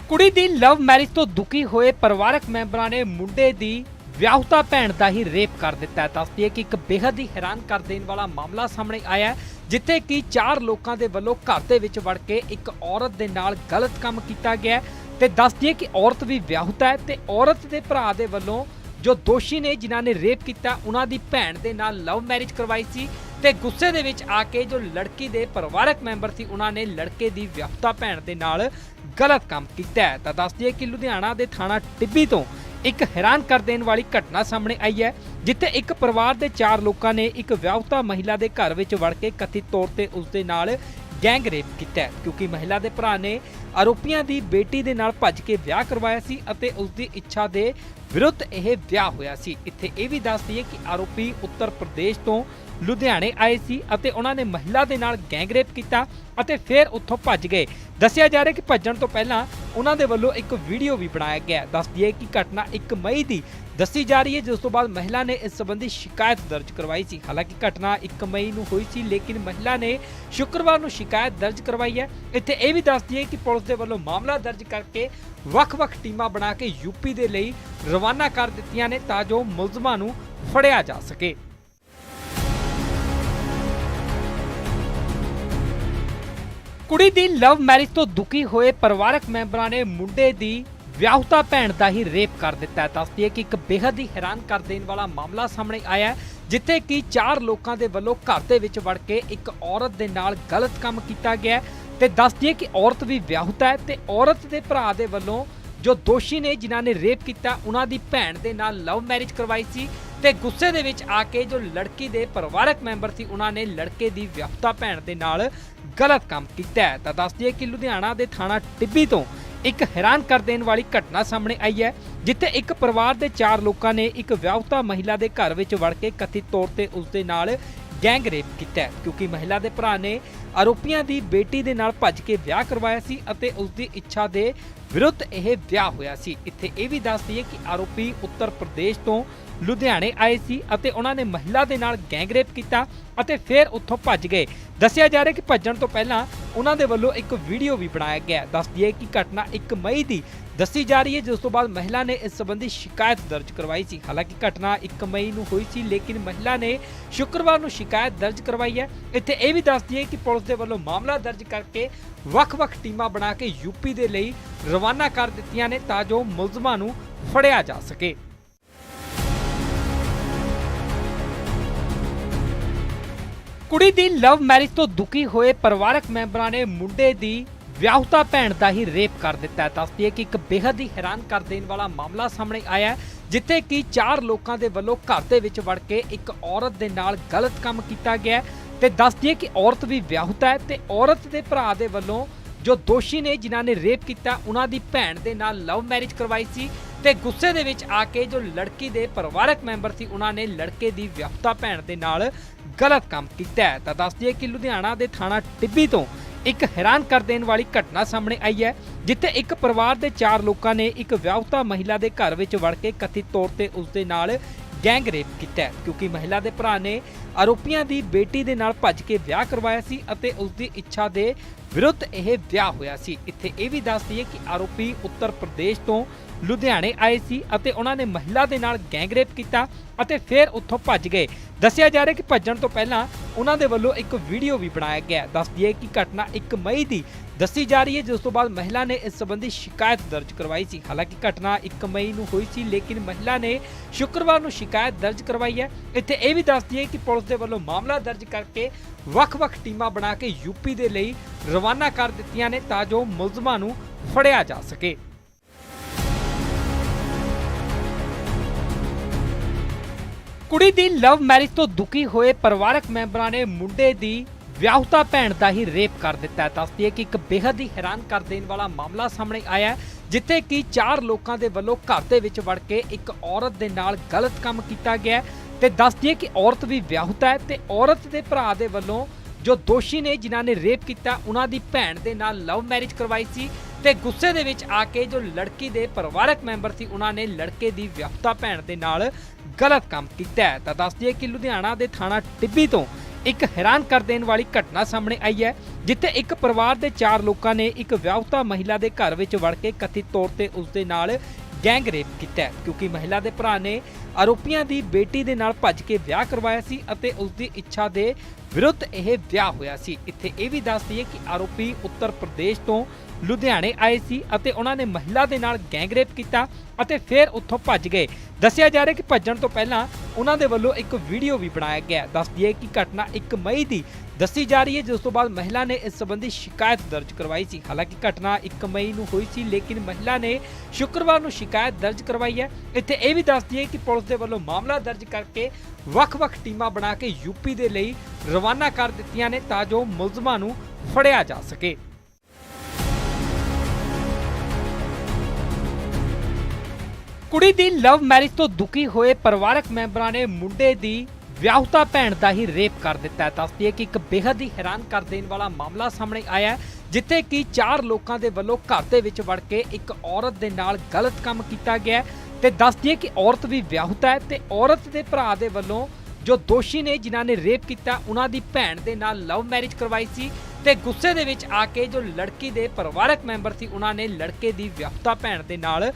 S1: ਕੁੜੀ ਦੀ ਲਵ ਮੈਰਿਜ ਤੋਂ ਦੁਖੀ ਹੋਏ ਪਰਿਵਾਰਕ ਮੈਂਬਰਾਂ ਨੇ ਮੁੰਡੇ ਦੀ ਵਿਆਹੁਤਾ ਭੈਣ ਦਾ ਹੀ ਰੇਪ ਕਰ ਦਿੱਤਾ ਹੈ। ਦੱਸਦੀ ਹੈ ਕਿ ਇੱਕ ਬੇहद ਹੀ ਹੈਰਾਨ ਕਰ ਦੇਣ ਵਾਲਾ ਮਾਮਲਾ ਸਾਹਮਣੇ ਆਇਆ ਹੈ, ਜਿੱਥੇ ਕਿ ਚਾਰ ਲੋਕਾਂ ਦੇ ਵੱਲੋਂ ਘਰ ਦੇ ਵਿੱਚ ਵੜ ਕੇ ਇੱਕ ਔਰਤ ਦੇ ਨਾਲ ਗਲਤ ਕੰਮ ਕੀਤਾ ਗਿਆ ਹੈ ਤੇ ਦੱਸਦੀ ਹੈ ਕਿ ਔਰਤ ਵੀ ਵਿਆਹੁਤਾ ਹੈ ਤੇ ਔਰਤ ਦੇ ਭਰਾ ਦੇ ਵੱਲੋਂ ਜੋ ਦੋਸ਼ੀ ਨੇ ਜਿਨ੍ਹਾਂ ਨੇ ਰੇਪ ਕੀਤਾ, ਉਹਨਾਂ ਦੀ ਭੈਣ ਦੇ ਨਾਲ ਲਵ ਮੈਰਿਜ ਕਰਵਾਈ ਸੀ ਤੇ ਗੁੱਸੇ ਦੇ ਵਿੱਚ ਆ ਕੇ ਜੋ ਲੜਕੀ ਦੇ ਪਰਿਵਾਰਕ ਮੈਂਬਰ ਸੀ, ਉਹਨਾਂ ਨੇ ਲੜਕੇ ਦੀ ਵਿਆਹੁਤਾ ਭੈਣ ਦੇ ਨਾਲ ਗਲਤ ਕੰਮ ਕੀਤਾ ਹੈ। ਤਾਂ ਦੱਸਦੀ ਹੈ ਕਿ ਲੁਧਿਆਣਾ ਦੇ ਥਾਣਾ ਟਿੱਬੀ ਤੋਂ ਇੱਕ ਹੈਰਾਨ ਕਰ ਦੇਣ ਵਾਲੀ ਘਟਨਾ ਸਾਹਮਣੇ ਆਈ ਹੈ, ਜਿੱਥੇ ਇੱਕ ਪਰਿਵਾਰ ਦੇ ਚਾਰ ਲੋਕਾਂ ਨੇ ਇੱਕ ਵਿਆਹੁਤਾ ਮਹਿਲਾ ਦੇ ਘਰ ਵਿੱਚ ਵੜ ਕੇ ਕਥਿਤ ਤੌਰ ਤੇ ਉਸ ਦੇ ਨਾਲ ਗੈਂਗ ਰੇਪ ਕੀਤਾ ਕਿਉਂਕਿ ਮਹਿਲਾ ਦੇ ਭਰਾ ਨੇ ਆਰੋਪੀਆਂ ਦੀ ਬੇਟੀ ਦੇ ਨਾਲ ਭੱਜ ਕੇ ਵਿਆਹ ਕਰਵਾਇਆ ਸੀ ਅਤੇ ਉਸ ਦੀ ਇੱਛਾ ਦੇ ਵਿਰੁੱਧ ਇਹ ਵਿਆਹ ਹੋਇਆ ਸੀ। ਇੱਥੇ ਇਹ ਵੀ ਦੱਸਦੀ ਹੈ ਕਿ ਆਰੋਪੀ ਉੱਤਰ ਪ੍ਰਦੇਸ਼ ਤੋਂ ਲੁਧਿਆਣੇ ਆਏ ਸੀ ਅਤੇ ਉਹਨਾਂ ਨੇ ਮਹਿਲਾ ਦੇ ਨਾਲ ਗੈਂਗ ਰੇਪ ਕੀਤਾ ਅਤੇ ਫਿਰ ਉੱਥੋਂ ਭੱਜ ਗਏ। ਦੱਸਿਆ ਜਾ ਰਿਹਾ ਕਿ ਭੱਜਣ ਤੋਂ ਪਹਿਲਾਂ ਉਹਨਾਂ ਦੇ ਵੱਲੋਂ ਇੱਕ ਵੀਡੀਓ ਵੀ ਬਣਾਇਆ ਗਿਆ ਦੱਸਦੀ ਹੈ ਕਿ ਘਟਨਾ 1 ਮਈ ਦੀ ਦੱਸੀ ਜਾ ਰਹੀ ਹੈ, ਜਿਸ ਤੋਂ ਬਾਅਦ ਮਹਿਲਾ ਨੇ ਇਸ ਸੰਬੰਧੀ ਸ਼ਿਕਾਇਤ ਦਰਜ ਕਰਵਾਈ ਸੀ। ਹਾਲਾਂਕਿ ਘਟਨਾ 1 ਮਈ ਨੂੰ ਹੋਈ ਸੀ, ਲੇਕਿਨ ਮਹਿਲਾ ਨੇ ਸ਼ੁੱਕਰਵਾਰ ਨੂੰ ਸ਼ਿਕਾਇਤ ਦਰਜ ਕਰਵਾਈ ਹੈ। ਇੱਥੇ ਇਹ ਵੀ ਦੱਸ ਦਈਏ ਕਿ ਪੁਲਿਸ ਦੇ ਵੱਲੋਂ ਮਾਮਲਾ ਦਰਜ ਕਰਕੇ ਵੱਖ-ਵੱਖ ਟੀਮਾਂ ਬਣਾ ਕੇ ਯੂਪੀ ਦੇ ਲਈ ਰਵਾਨਾ ਕਰ ਦਿੱਤੀਆਂ ਨੇ, ਤਾਂ ਜੋ ਮੁਲਜ਼ਮਾਂ ਨੂੰ ਫੜਿਆ ਜਾ ਸਕੇ। ਕੁੜੀ ਦੀ ਲਵ ਮੈਰਿਜ ਤੋਂ ਦੁਖੀ ਹੋਏ ਪਰਿਵਾਰਕ ਮੈਂਬਰਾਂ ਨੇ ਮੁੰਡੇ ਦੀ ਵਿਆਹੁਤਾ ਭੈਣ ਦਾ ਹੀ ਰੇਪ ਕਰ ਦਿੱਤਾ ਹੈ। ਦੱਸਦੀ ਹੈ ਕਿ ਇੱਕ ਬੇहद ਹੀ ਹੈਰਾਨ ਕਰ ਦੇਣ ਵਾਲਾ ਮਾਮਲਾ ਸਾਹਮਣੇ ਆਇਆ ਹੈ, ਜਿੱਥੇ ਕਿ ਚਾਰ ਲੋਕਾਂ ਦੇ ਵੱਲੋਂ ਘਰ ਦੇ ਵਿੱਚ ਵੜ ਕੇ ਇੱਕ ਔਰਤ ਦੇ ਨਾਲ ਗਲਤ ਕੰਮ ਕੀਤਾ ਗਿਆ ਹੈ ਤੇ ਦੱਸਦੀ ਹੈ ਕਿ ਔਰਤ ਵੀ ਵਿਆਹੁਤਾ ਹੈ ਤੇ ਔਰਤ ਦੇ ਭਰਾ ਦੇ ਵੱਲੋਂ ਜੋ ਦੋਸ਼ੀ ਨੇ ਜਿਨ੍ਹਾਂ ਨੇ ਰੇਪ ਕੀਤਾ ਉਹਨਾਂ ਦੀ ਭੈਣ ਦੇ ਨਾਲ ਲਵ ਮੈਰਿਜ ਕਰਵਾਈ ਸੀ ਤੇ ਗੁੱਸੇ ਦੇ ਵਿੱਚ ਆ ਕੇ ਜੋ ਲੜਕੀ ਦੇ ਪਰਿਵਾਰਕ ਮੈਂਬਰ ਸੀ ਉਹਨਾਂ ਨੇ ਲੜਕੇ ਦੀ ਵਿਆਹੁਤਾ ਭੈਣ ਦੇ ਨਾਲ ਗਲਤ ਕੰਮ ਕੀਤਾ ਹੈ। ਤਾਂ ਦੱਸਦੀ ਹੈ ਕਿ ਲੁਧਿਆਣਾ ਦੇ ਥਾਣਾ ਟਿੱਬੀ ਤੋਂ ਇੱਕ ਹੈਰਾਨ ਕਰ ਦੇਣ ਵਾਲੀ ਘਟਨਾ ਸਾਹਮਣੇ ਆਈ ਹੈ, ਜਿੱਥੇ ਇੱਕ ਪਰਿਵਾਰ ਦੇ ਚਾਰ ਲੋਕਾਂ ਨੇ ਇੱਕ ਵਿਆਹੁਤਾ ਮਹਿਲਾ ਦੇ ਘਰ ਵਿੱਚ ਵੜ ਕੇ ਕਥਿਤ ਤੌਰ ਤੇ ਉਸ ਦੇ ਨਾਲ ਗੈਂਗ ਰੇਪ ਕੀਤਾ ਕਿਉਂਕਿ ਮਹਿਲਾ ਦੇ ਭਰਾ ਨੇ ਆਰੋਪੀਆਂ ਦੀ ਬੇਟੀ ਦੇ ਨਾਲ ਭੱਜ ਕੇ ਵਿਆਹ ਕਰਵਾਇਆ ਸੀ ਅਤੇ ਉਸ ਦੀ ਇੱਛਾ ਦੇ ਵਿਰੁੱਧ ਇਹ ਵਿਆਹ ਹੋਇਆ ਸੀ। ਇੱਥੇ ਇਹ ਵੀ ਦੱਸ ਦਈਏ ਕਿ ਆਰੋਪੀ ਉੱਤਰ ਪ੍ਰਦੇਸ਼ ਤੋਂ ਲੁਧਿਆਣੇ ਆਏ ਸੀ ਅਤੇ ਉਹਨਾਂ ਨੇ ਮਹਿਲਾ ਦੇ ਨਾਲ ਗੈਂਗਰੇਪ ਕੀਤਾ ਅਤੇ ਫਿਰ ਉੱਥੋਂ ਭੱਜ ਗਏ। ਦੱਸਿਆ ਜਾ ਰਿਹਾ ਕਿ ਭੱਜਣ ਤੋਂ ਪਹਿਲਾਂ ਉਹਨਾਂ ਦੇ ਵੱਲੋਂ ਇੱਕ ਵੀਡੀਓ ਵੀ ਬਣਾਇਆ ਗਿਆ। ਦੱਸ ਦਈਏ ਕਿ ਘਟਨਾ 1 ਮਈ ਦੀ ਦੱਸੀ ਜਾ ਰਹੀ ਹੈ, ਜਿਸ ਤੋਂ ਬਾਅਦ ਮਹਿਲਾ ਨੇ ਇਸ ਸੰਬੰਧੀ ਸ਼ਿਕਾਇਤ ਦਰਜ ਕਰਵਾਈ ਸੀ। ਹਾਲਾਂਕਿ ਘਟਨਾ 1 ਮਈ ਨੂੰ ਹੋਈ ਸੀ, ਲੇਕਿਨ ਮਹਿਲਾ ਨੇ ਸ਼ੁੱਕਰਵਾਰ ਨੂੰ ਸ਼ਿਕਾਇਤ ਦਰਜ ਕਰਵਾਈ ਹੈ। ਇੱਥੇ ਇਹ ਵੀ ਦੱਸ ਦਈਏ ਕਿ ਪੁਲਿਸ ਦੇ ਵੱਲੋਂ ਮਾਮਲਾ ਦਰਜ ਕਰਕੇ ਵੱਖ-ਵੱਖ ਟੀਮਾਂ ਬਣਾ ਕੇ ਯੂਪੀ ਦੇ ਲਈ ਰਵਾਨਾ ਕਰ ਦਿੱਤੀਆਂ ਨੇ, ਤਾਂ ਜੋ ਮੁਲਜ਼ਮਾਂ ਨੂੰ ਫੜਿਆ ਜਾ ਸਕੇ। ਕੁੜੀ ਦੀ ਲਵ ਮੈਰਿਜ ਤੋਂ ਦੁਖੀ ਹੋਏ ਪਰਿਵਾਰਕ ਮੈਂਬਰਾਂ ਨੇ ਮੁੰਡੇ ਦੀ ਵਿਆਹੁਤਾ ਭੈਣ ਦਾ ਹੀ ਰੇਪ ਕਰ ਦਿੱਤਾ ਹੈ। ਦੱਸਦੀ ਹੈ ਕਿ ਇੱਕ ਬੇहद ਹੀ ਹੈਰਾਨ ਕਰ ਦੇਣ ਵਾਲਾ ਮਾਮਲਾ ਸਾਹਮਣੇ ਆਇਆ ਜਿੱਥੇ ਕਿ ਚਾਰ ਲੋਕਾਂ ਦੇ ਵੱਲੋਂ ਘਰ ਦੇ ਵਿੱਚ ਵੜ ਕੇ ਇੱਕ ਔਰਤ ਦੇ ਨਾਲ ਗਲਤ ਕੰਮ ਕੀਤਾ ਗਿਆ ਹੈ ਤੇ ਦੱਸਦੀ ਹੈ ਕਿ ਔਰਤ ਵੀ ਵਿਆਹੁਤਾ ਹੈ ਤੇ ਔਰਤ ਦੇ ਭਰਾ ਦੇ ਵੱਲੋਂ ਜੋ ਦੋਸ਼ੀ ਨੇ ਜਿਨ੍ਹਾਂ ਨੇ ਰੇਪ ਕੀਤਾ, ਉਹਨਾਂ ਦੀ ਭੈਣ ਦੇ ਨਾਲ ਲਵ ਮੈਰਿਜ ਕਰਵਾਈ ਸੀ ਤੇ ਗੁੱਸੇ ਦੇ ਵਿੱਚ ਆ ਕੇ ਜੋ ਲੜਕੀ ਦੇ ਪਰਿਵਾਰਕ ਮੈਂਬਰ ਸੀ, ਉਹਨਾਂ ਨੇ ਲੜਕੇ ਦੀ ਵਿਆਹੁਤਾ ਭੈਣ ਦੇ ਨਾਲ ਗਲਤ ਕੰਮ ਕੀਤਾ ਹੈ। ਤਾਂ ਦੱਸਦੀ ਹੈ ਕਿ ਲੁਧਿਆਣਾ ਦੇ ਥਾਣਾ ਟਿੱਬੀ ਤੋਂ ਇੱਕ ਹੈਰਾਨ ਕਰ ਦੇਣ ਵਾਲੀ ਘਟਨਾ ਸਾਹਮਣੇ ਆਈ ਹੈ, ਜਿੱਥੇ ਇੱਕ ਪਰਿਵਾਰ ਦੇ ਚਾਰ ਲੋਕਾਂ ਨੇ ਇੱਕ ਵਿਆਹੁਤਾ ਮਹਿਲਾ ਦੇ ਘਰ ਵਿੱਚ ਵੜ ਕੇ ਕਥਿਤ ਤੌਰ ਤੇ ਉਸ ਦੇ ਨਾਲ ਗੈਂਗ ਰੇਪ ਕੀਤਾ ਕਿਉਂਕਿ ਮਹਿਲਾ ਦੇ ਭਰਾ ਨੇ ਆਰੋਪੀਆਂ ਦੀ ਬੇਟੀ ਦੇ ਨਾਲ ਭੱਜ ਕੇ ਵਿਆਹ ਕਰਵਾਇਆ ਸੀ ਅਤੇ ਉਸ ਦੀ ਇੱਛਾ ਦੇ ਵਿਰੁੱਧ ਇਹ ਵਿਆਹ ਹੋਇਆ ਸੀ। ਇੱਥੇ ਇਹ ਵੀ ਦੱਸ ਦਈਏ ਕਿ ਆਰੋਪੀ ਉੱਤਰ ਪ੍ਰਦੇਸ਼ ਤੋਂ ਲੁਧਿਆਣੇ ਆਏ ਸੀ ਅਤੇ ਉਹਨਾਂ ਨੇ ਮਹਿਲਾ ਦੇ ਨਾਲ ਗੈਂਗਰੇਪ ਕੀਤਾ ਅਤੇ ਫਿਰ ਉੱਥੋਂ ਭੱਜ ਗਏ। ਦੱਸਿਆ ਜਾ ਰਿਹਾ ਕਿ ਭੱਜਣ ਤੋਂ ਪਹਿਲਾਂ ਉਹਨਾਂ ਦੇ ਵੱਲੋਂ ਇੱਕ ਵੀਡੀਓ ਵੀ ਬਣਾਇਆ ਗਿਆ। ਦੱਸ ਦਈਏ ਕਿ ਘਟਨਾ 1 ਮਈ ਦੀ ਦੱਸੀ ਜਾ ਰਹੀ ਹੈ, ਜਿਸ ਤੋਂ ਬਾਅਦ ਮਹਿਲਾ ਨੇ ਇਸ ਸੰਬੰਧੀ ਸ਼ਿਕਾਇਤ ਦਰਜ ਕਰਵਾਈ ਸੀ। ਹਾਲਾਂਕਿ ਘਟਨਾ 1 ਮਈ ਨੂੰ ਹੋਈ ਸੀ, ਲੇਕਿਨ ਮਹਿਲਾ ਨੇ ਸ਼ੁੱਕਰਵਾਰ ਨੂੰ ਸ਼ਿਕਾਇਤ ਦਰਜ ਕਰਵਾਈ ਹੈ। ਇੱਥੇ ਇਹ ਵੀ ਦੱਸ ਦਈਏ ਕਿ ਪੁਲਿਸ ਦੇ ਵੱਲੋਂ ਮਾਮਲਾ ਦਰਜ ਕਰਕੇ ਵੱਖ-ਵੱਖ ਟੀਮਾਂ ਬਣਾ ਕੇ ਯੂਪੀ ਦੇ ਲਈ ਰਵਾਨਾ ਕਰ ਦਿੱਤੀਆਂ ਨੇ ਤਾਂ ਜੋ ਮੁਲਜ਼ਮਾਂ ਨੂੰ ਫੜਿਆ ਜਾ ਸਕੇ। ਕੁੜੀ ਦੀ ਲਵ ਮੈਰਿਜ ਤੋਂ ਦੁਖੀ ਹੋਏ ਪਰਿਵਾਰਕ ਮੈਂਬਰਾਂ ਨੇ ਮੁੰਡੇ ਦੀ ਵਿਆਹੁਤਾ ਭੈਣ ਦਾ ਹੀ ਰੇਪ ਕਰ ਦਿੱਤਾ ਹੈ। ਦੱਸਦੀ ਹੈ ਕਿ ਇੱਕ ਬੇहद ਹੀ ਹੈਰਾਨ ਕਰ ਦੇਣ ਵਾਲਾ ਮਾਮਲਾ ਸਾਹਮਣੇ ਆਇਆ ਹੈ, ਜਿੱਥੇ ਕਿ ਚਾਰ ਲੋਕਾਂ ਦੇ ਵੱਲੋਂ ਘਰ ਦੇ ਵਿੱਚ ਵੜ ਕੇ ਇੱਕ ਔਰਤ ਦੇ ਨਾਲ ਗਲਤ ਕੰਮ ਕੀਤਾ ਗਿਆ ਹੈ ਤੇ ਦੱਸਦੀ ਹੈ ਕਿ ਔਰਤ ਵੀ ਵਿਆਹੁਤਾ ਹੈ ਤੇ ਔਰਤ ਦੇ ਭਰਾ ਦੇ ਵੱਲੋਂ ਜੋ ਦੋਸ਼ੀ ਨੇ, ਜਿਨ੍ਹਾਂ ਨੇ ਰੇਪ ਕੀਤਾ ਉਹਨਾਂ ਦੀ ਭੈਣ ਦੇ ਨਾਲ ਲਵ ਮੈਰਿਜ ਕਰਵਾਈ ਸੀ ਤੇ ਗੁੱਸੇ ਦੇ ਵਿੱਚ ਆ ਕੇ ਜੋ ਲੜਕੀ ਦੇ ਪਰਿਵਾਰਕ ਮੈਂਬਰ ਸੀ ਉਹਨਾਂ ਨੇ ਲੜਕੇ ਦੀ ਵਿਆਹੁਤਾ ਭੈਣ ਦੇ ਨਾਲ ਗਲਤ ਕੰਮ ਕੀਤਾ ਹੈ। ਤਾਂ ਦੱਸਦੀ ਹੈ ਕਿ ਲੁਧਿਆਣਾ ਦੇ ਥਾਣਾ ਟਿੱਬੀ ਤੋਂ ਇੱਕ ਹੈਰਾਨ ਕਰ ਦੇਣ ਵਾਲੀ ਘਟਨਾ ਸਾਹਮਣੇ ਆਈ ਹੈ, ਜਿੱਥੇ ਇੱਕ ਪਰਿਵਾਰ ਦੇ ਚਾਰ ਲੋਕਾਂ ਨੇ ਇੱਕ ਵਿਆਹੁਤਾ ਮਹਿਲਾ ਦੇ ਘਰ ਵਿੱਚ ਵੜ ਕੇ ਕਥਿਤ ਤੌਰ ਤੇ ਉਸ ਦੇ ਨਾਲ ਗੈਂਗ ਰੇਪ ਕੀਤਾ ਕਿਉਂਕਿ ਮਹਿਲਾ ਦੇ ਭਰਾ ਨੇ ਆਰੋਪੀਆਂ ਦੀ ਬੇਟੀ ਦੇ ਨਾਲ ਭੱਜ ਕੇ ਵਿਆਹ ਕਰਵਾਇਆ ਸੀ ਅਤੇ ਉਸ ਦੀ ਇੱਛਾ ਦੇ ਵਿਰੁੱਧ ਇਹ ਵਿਆਹ ਹੋਇਆ ਸੀ। ਇੱਥੇ ਇਹ ਵੀ ਦੱਸ ਦਈਏ ਕਿ ਆਰੋਪੀ ਉੱਤਰ ਪ੍ਰਦੇਸ਼ ਤੋਂ ਲੁਧਿਆਣੇ ਆਏ ਸੀ ਅਤੇ ਉਹਨਾਂ ਨੇ ਮਹਿਲਾ ਦੇ ਨਾਲ ਗੈਂਗਰੇਪ ਕੀਤਾ ਅਤੇ ਫਿਰ ਉੱਥੋਂ ਭੱਜ ਗਏ। ਦੱਸਿਆ ਜਾ ਰਿਹਾ ਕਿ ਭੱਜਣ ਤੋਂ ਪਹਿਲਾਂ ਉਹਨਾਂ ਦੇ ਵੱਲੋਂ ਇੱਕ ਵੀਡੀਓ ਵੀ ਬਣਾਇਆ ਗਿਆ। ਦੱਸਦੀ ਹੈ ਕਿ ਘਟਨਾ 1 ਮਈ ਦੀ ਦੱਸੀ ਜਾ ਰਹੀ ਹੈ, ਜਿਸ ਤੋਂ ਬਾਅਦ ਮਹਿਲਾ ਨੇ ਇਸ ਸੰਬੰਧੀ ਸ਼ਿਕਾਇਤ ਦਰਜ ਕਰਵਾਈ ਸੀ। ਹਾਲਾਂਕਿ ਘਟਨਾ 1 ਮਈ ਨੂੰ ਹੋਈ ਸੀ, ਲੇਕਿਨ ਮਹਿਲਾ ਨੇ ਸ਼ੁੱਕਰਵਾਰ ਨੂੰ ਸ਼ਿਕਾਇਤ ਦਰਜ ਕਰਵਾਈ ਹੈ। ਇੱਥੇ ਇਹ ਵੀ ਦੱਸਦੀ ਹੈ ਕਿ ਪੁਲਿਸ ਦੇ ਵੱਲੋਂ ਮਾਮਲਾ ਦਰਜ ਕਰਕੇ ਵੱਖ-ਵੱਖ ਟੀਮਾਂ ਬਣਾ ਕੇ ਯੂਪੀ ਦੇ ਲਈ ਰਵਾਨਾ ਕਰ ਦਿੱਤੀਆਂ ਨੇ, ਤਾਂ ਜੋ ਮੁਲਜ਼ਮਾਂ ਨੂੰ ਫੜਿਆ ਜਾ ਸਕੇ। ਕੁੜੀ ਦੀ ਲਵ ਮੈਰਿਜ ਤੋਂ ਦੁਖੀ ਹੋਏ ਪਰਿਵਾਰਕ ਮੈਂਬਰਾਂ ਨੇ ਮੁੰਡੇ ਦੀ ਵਿਆਹੁਤਾ ਭੈਣ ਦਾ ਹੀ ਰੇਪ ਕਰ ਦਿੱਤਾ ਹੈ। ਦੱਸਦੀ ਹੈ ਕਿ ਇੱਕ ਬੇहद ਹੀ ਹੈਰਾਨ ਕਰ ਦੇਣ ਵਾਲਾ ਮਾਮਲਾ ਸਾਹਮਣੇ ਆਇਆ ਜਿੱਥੇ ਕਿ ਚਾਰ ਲੋਕਾਂ ਦੇ ਵੱਲੋਂ ਘਰ ਦੇ ਵਿੱਚ ਵੜ ਕੇ ਇੱਕ ਔਰਤ ਦੇ ਨਾਲ ਗਲਤ ਕੰਮ ਕੀਤਾ ਗਿਆ ਹੈ ਤੇ ਦੱਸਦੀ ਹੈ ਕਿ ਔਰਤ ਵੀ ਵਿਆਹੁਤਾ ਹੈ ਤੇ ਔਰਤ ਦੇ ਭਰਾ ਦੇ ਵੱਲੋਂ ਜੋ ਦੋਸ਼ੀ ਨੇ ਜਿਨ੍ਹਾਂ ਨੇ ਰੇਪ ਕੀਤਾ, ਉਹਨਾਂ ਦੀ ਭੈਣ ਦੇ ਨਾਲ ਲਵ ਮੈਰਿਜ ਕਰਵਾਈ ਸੀ। ਤੇ ਗੁੱਸੇ ਦੇ ਵਿੱਚ ਆ ਕੇ ਜੋ ਲੜਕੀ ਦੇ ਪਰਿਵਾਰਕ ਮੈਂਬਰ ਸੀ, ਉਹਨਾਂ ਨੇ ਲੜਕੇ ਦੀ ਵਿਆਹੁਤਾ ਭੈਣ ਦੇ ਨਾਲ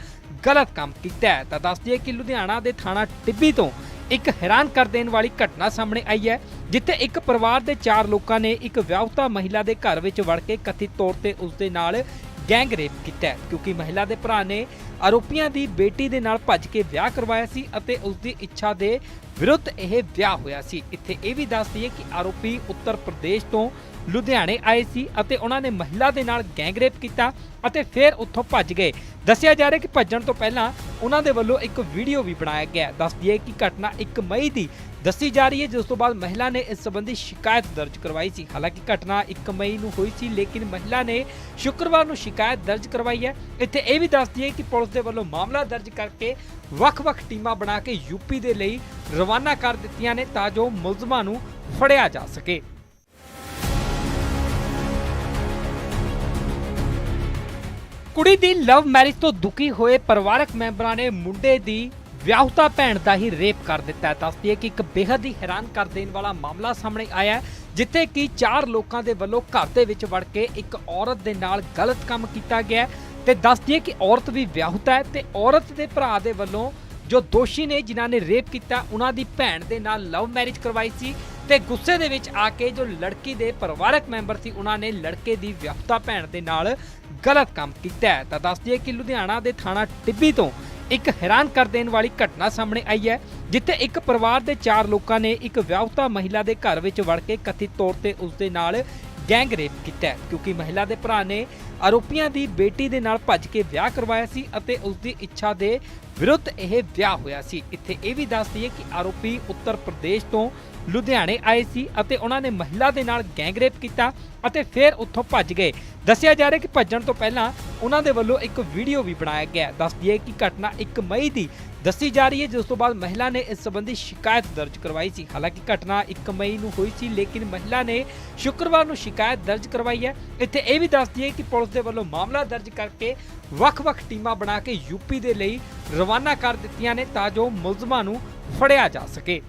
S1: ਗਲਤ ਕੰਮ ਕੀਤਾ ਹੈ। ਤਾਂ ਦੱਸਦੀ ਹੈ ਕਿ ਲੁਧਿਆਣਾ ਦੇ ਥਾਣਾ ਟਿੱਬੀ ਤੋਂ ਇੱਕ ਹੈਰਾਨ ਕਰ ਦੇਣ ਵਾਲੀ ਘਟਨਾ ਸਾਹਮਣੇ ਆਈ ਹੈ, ਜਿੱਥੇ ਇੱਕ ਪਰਿਵਾਰ ਦੇ ਚਾਰ ਲੋਕਾਂ ਨੇ ਇੱਕ ਵਿਆਹੁਤਾ ਮਹਿਲਾ ਦੇ ਘਰ ਵਿੱਚ ਵੜ ਕੇ ਕਥਿਤ ਤੌਰ ਤੇ ਉਸ ਦੇ ਨਾਲ ਗੈਂਗ ਰੇਪ ਕੀਤਾ ਹੈ। ਕਿਉਂਕਿ ਮਹਿਲਾ ਦੇ ਭਰਾ ਨੇ ਆਰੋਪੀਆਂ ਦੀ ਬੇਟੀ ਦੇ ਨਾਲ ਭੱਜ ਕੇ ਵਿਆਹ ਕਰਵਾਇਆ ਸੀ ਅਤੇ ਉਸ ਦੀ ਇੱਛਾ ਦੇ ਵਿਰੁੱਧ ਇਹ ਵਿਆਹ ਹੋਇਆ ਸੀ। ਇੱਥੇ ਇਹ ਵੀ ਦੱਸ ਦਈਏ ਕਿ ਆਰੋਪੀ ਉੱਤਰ ਪ੍ਰਦੇਸ਼ ਤੋਂ ਲੁਧਿਆਣੇ ਆਏ ਸੀ ਅਤੇ ਉਹਨਾਂ ਨੇ ਮਹਿਲਾ ਦੇ ਨਾਲ ਗੈਂਗਰੇਪ ਕੀਤਾ ਅਤੇ ਫਿਰ ਉੱਥੋਂ ਭੱਜ ਗਏ। ਦੱਸਿਆ ਜਾ ਰਿਹਾ ਕਿ ਭੱਜਣ ਤੋਂ ਪਹਿਲਾਂ ਉਹਨਾਂ ਦੇ ਵੱਲੋਂ ਇੱਕ ਵੀਡੀਓ ਵੀ ਬਣਾਇਆ ਗਿਆ। ਹੈ। ਦੱਸ ਦਈਏ ਕਿ ਘਟਨਾ 1 ਮਈ ਦੀ ਦੱਸੀ ਜਾ ਰਹੀ ਹੈ, ਜਿਸ ਤੋਂ ਬਾਅਦ ਮਹਿਲਾ ਨੇ ਇਸ ਸੰਬੰਧੀ ਸ਼ਿਕਾਇਤ ਦਰਜ ਕਰਵਾਈ ਸੀ। ਹਾਲਾਂਕਿ ਘਟਨਾ 1 ਮਈ ਨੂੰ ਹੋਈ ਸੀ, ਲੇਕਿਨ ਮਹਿਲਾ ਨੇ ਸ਼ੁੱਕਰਵਾਰ ਨੂੰ ਸ਼ਿਕਾਇਤ ਦਰਜ ਕਰਵਾਈ ਹੈ। ਇੱਥੇ ਇਹ ਵੀ ਦੱਸ ਦਈਏ ਕਿ ਪੁਲਿਸ ਦੇ ਵੱਲੋਂ ਮਾਮਲਾ ਦਰਜ ਕਰਕੇ ਵੱਖ-ਵੱਖ ਟੀਮਾਂ ਬਣਾ ਕੇ ਯੂਪੀ ਦੇ ਲਈ ਰਵਾਨਾ ਕਰ ਦਿੱਤੀਆਂ ਨੇ ਤਾਂ ਜੋ ਮੁਲਜ਼ਮਾਂ ਨੂੰ ਫੜਿਆ ਜਾ ਸਕੇ। ਕੁੜੀ ਦੀ ਲਵ ਮੈਰਿਜ ਤੋਂ ਦੁਖੀ ਹੋਏ ਪਰਿਵਾਰਕ ਮੈਂਬਰਾਂ ਨੇ ਮੁੰਡੇ ਦੀ ਵਿਆਹੁਤਾ ਭੈਣ ਦਾ ਹੀ ਰੇਪ ਕਰ ਦਿੱਤਾ ਹੈ। ਦੱਸਦੀ ਹੈ ਕਿ ਇੱਕ ਬੇहद ਹੀ ਹੈਰਾਨ ਕਰ ਦੇਣ ਵਾਲਾ ਮਾਮਲਾ ਸਾਹਮਣੇ ਆਇਆ ਜਿੱਥੇ ਕਿ ਚਾਰ ਲੋਕਾਂ ਦੇ ਵੱਲੋਂ ਘਰ ਦੇ ਵਿੱਚ ਵੜ ਕੇ ਇੱਕ ਔਰਤ ਦੇ ਨਾਲ ਗਲਤ ਕੰਮ ਕੀਤਾ ਗਿਆ ਤੇ ਦੱਸਦੀ ਹੈ ਕਿ ਔਰਤ ਵੀ ਵਿਆਹੁਤਾ ਹੈ ਤੇ ਔਰਤ ਦੇ ਭਰਾ ਦੇ ਵੱਲੋਂ ਜੋ ਦੋਸ਼ੀ ਨੇ, ਜਿਨ੍ਹਾਂ ਨੇ ਰੇਪ ਕੀਤਾ, ਉਹਨਾਂ ਦੀ ਭੈਣ ਦੇ ਨਾਲ ਲਵ ਮੈਰਿਜ ਕਰਵਾਈ ਸੀ ਤੇ ਗੁੱਸੇ ਦੇ ਵਿੱਚ ਆ ਕੇ ਜੋ ਲੜਕੀ ਦੇ ਪਰਿਵਾਰਕ ਮੈਂਬਰ ਸੀ, ਉਹਨਾਂ ਨੇ ਲੜਕੇ ਦੀ ਵਿਆਹੁਤਾ ਭੈਣ ਦੇ ਨਾਲ ਗਲਤ ਕੰਮ ਕੀਤਾ ਤਾਂ ਦੱਸ ਦਈਏ ਕਿ ਲੁਧਿਆਣਾ ਦੇ ਥਾਣਾ ਟਿੱਬੀ ਤੋਂ ਇੱਕ ਹੈਰਾਨ ਕਰ ਦੇਣ ਵਾਲੀ ਘਟਨਾ ਸਾਹਮਣੇ ਆਈ ਹੈ, ਜਿੱਥੇ ਇੱਕ ਪਰਿਵਾਰ ਦੇ ਚਾਰ ਲੋਕਾਂ ਨੇ ਇੱਕ ਵਿਆਹੁਤਾ ਮਹਿਲਾ ਦੇ ਘਰ ਵਿੱਚ ਵੜ ਕੇ ਕਥਿਤ ਤੌਰ ਤੇ ਉਸ ਦੇ ਨਾਲ ਗੈਂਗ ਰੇਪ ਕੀਤਾ ਹੈ, ਕਿਉਂਕਿ ਮਹਿਲਾ ਦੇ ਭਰਾ ਨੇ ਆਰੋਪੀਆਂ ਦੀ ਬੇਟੀ ਦੇ ਨਾਲ ਭੱਜ ਕੇ ਵਿਆਹ ਕਰਵਾਇਆ ਸੀ ਅਤੇ ਉਸ ਦੀ ਇੱਛਾ ਦੇ ਵਿਰੁੱਧ ਇਹ ਵਿਆਹ ਹੋਇਆ ਸੀ। ਇੱਥੇ ਇਹ ਵੀ ਦੱਸ ਦਈਏ ਕਿ ਆਰੋਪੀ ਉੱਤਰ ਪ੍ਰਦੇਸ਼ ਤੋਂ ਲੁਧਿਆਣੇ ਆਏ ਸੀ ਅਤੇ ਉਹਨਾਂ ਨੇ ਮਹਿਲਾ ਦੇ ਨਾਲ ਗੈਂਗਰੇਪ ਕੀਤਾ ਅਤੇ ਫਿਰ ਉੱਥੋਂ ਭੱਜ ਗਏ। ਦੱਸਿਆ ਜਾ ਰਿਹਾ ਕਿ ਭੱਜਣ ਤੋਂ ਪਹਿਲਾਂ ਉਹਨਾਂ ਦੇ ਵੱਲੋਂ ਇੱਕ ਵੀਡੀਓ ਵੀ ਬਣਾਇਆ ਗਿਆ ਹੈ। ਦੱਸ ਦਈਏ ਕਿ ਘਟਨਾ 1 ਮਈ ਦੀ ਦੱਸੀ ਜਾ ਰਹੀ ਹੈ, ਜਿਸ ਤੋਂ ਬਾਅਦ ਮਹਿਲਾ ਨੇ ਇਸ ਸੰਬੰਧੀ ਸ਼ਿਕਾਇਤ ਦਰਜ ਕਰਵਾਈ ਸੀ। ਹਾਲਾਂਕਿ ਘਟਨਾ 1 ਮਈ ਨੂੰ ਹੋਈ ਸੀ, ਲੇਕਿਨ ਮਹਿਲਾ ਨੇ ਸ਼ੁੱਕਰਵਾਰ ਨੂੰ ਸ਼ਿਕਾਇਤ ਦਰਜ ਕਰਵਾਈ ਹੈ। ਇੱਥੇ ਇਹ ਵੀ ਦੱਸ ਦਈਏ ਕਿ ਪੁਲਿਸ ਦੇ ਵੱਲੋਂ ਮਾਮਲਾ ਦਰਜ ਕਰਕੇ ਵੱਖ-ਵੱਖ ਟੀਮਾਂ ਬਣਾ ਕੇ ਯੂਪੀ ਦੇ ਲਈ ਰਵਾਨਾ ਕਰ ਦਿੱਤੀਆਂ ਨੇ ਤਾਂ ਜੋ ਮੁਲਜ਼ਮਾਂ ਨੂੰ ਫੜਿਆ ਜਾ ਸਕੇ।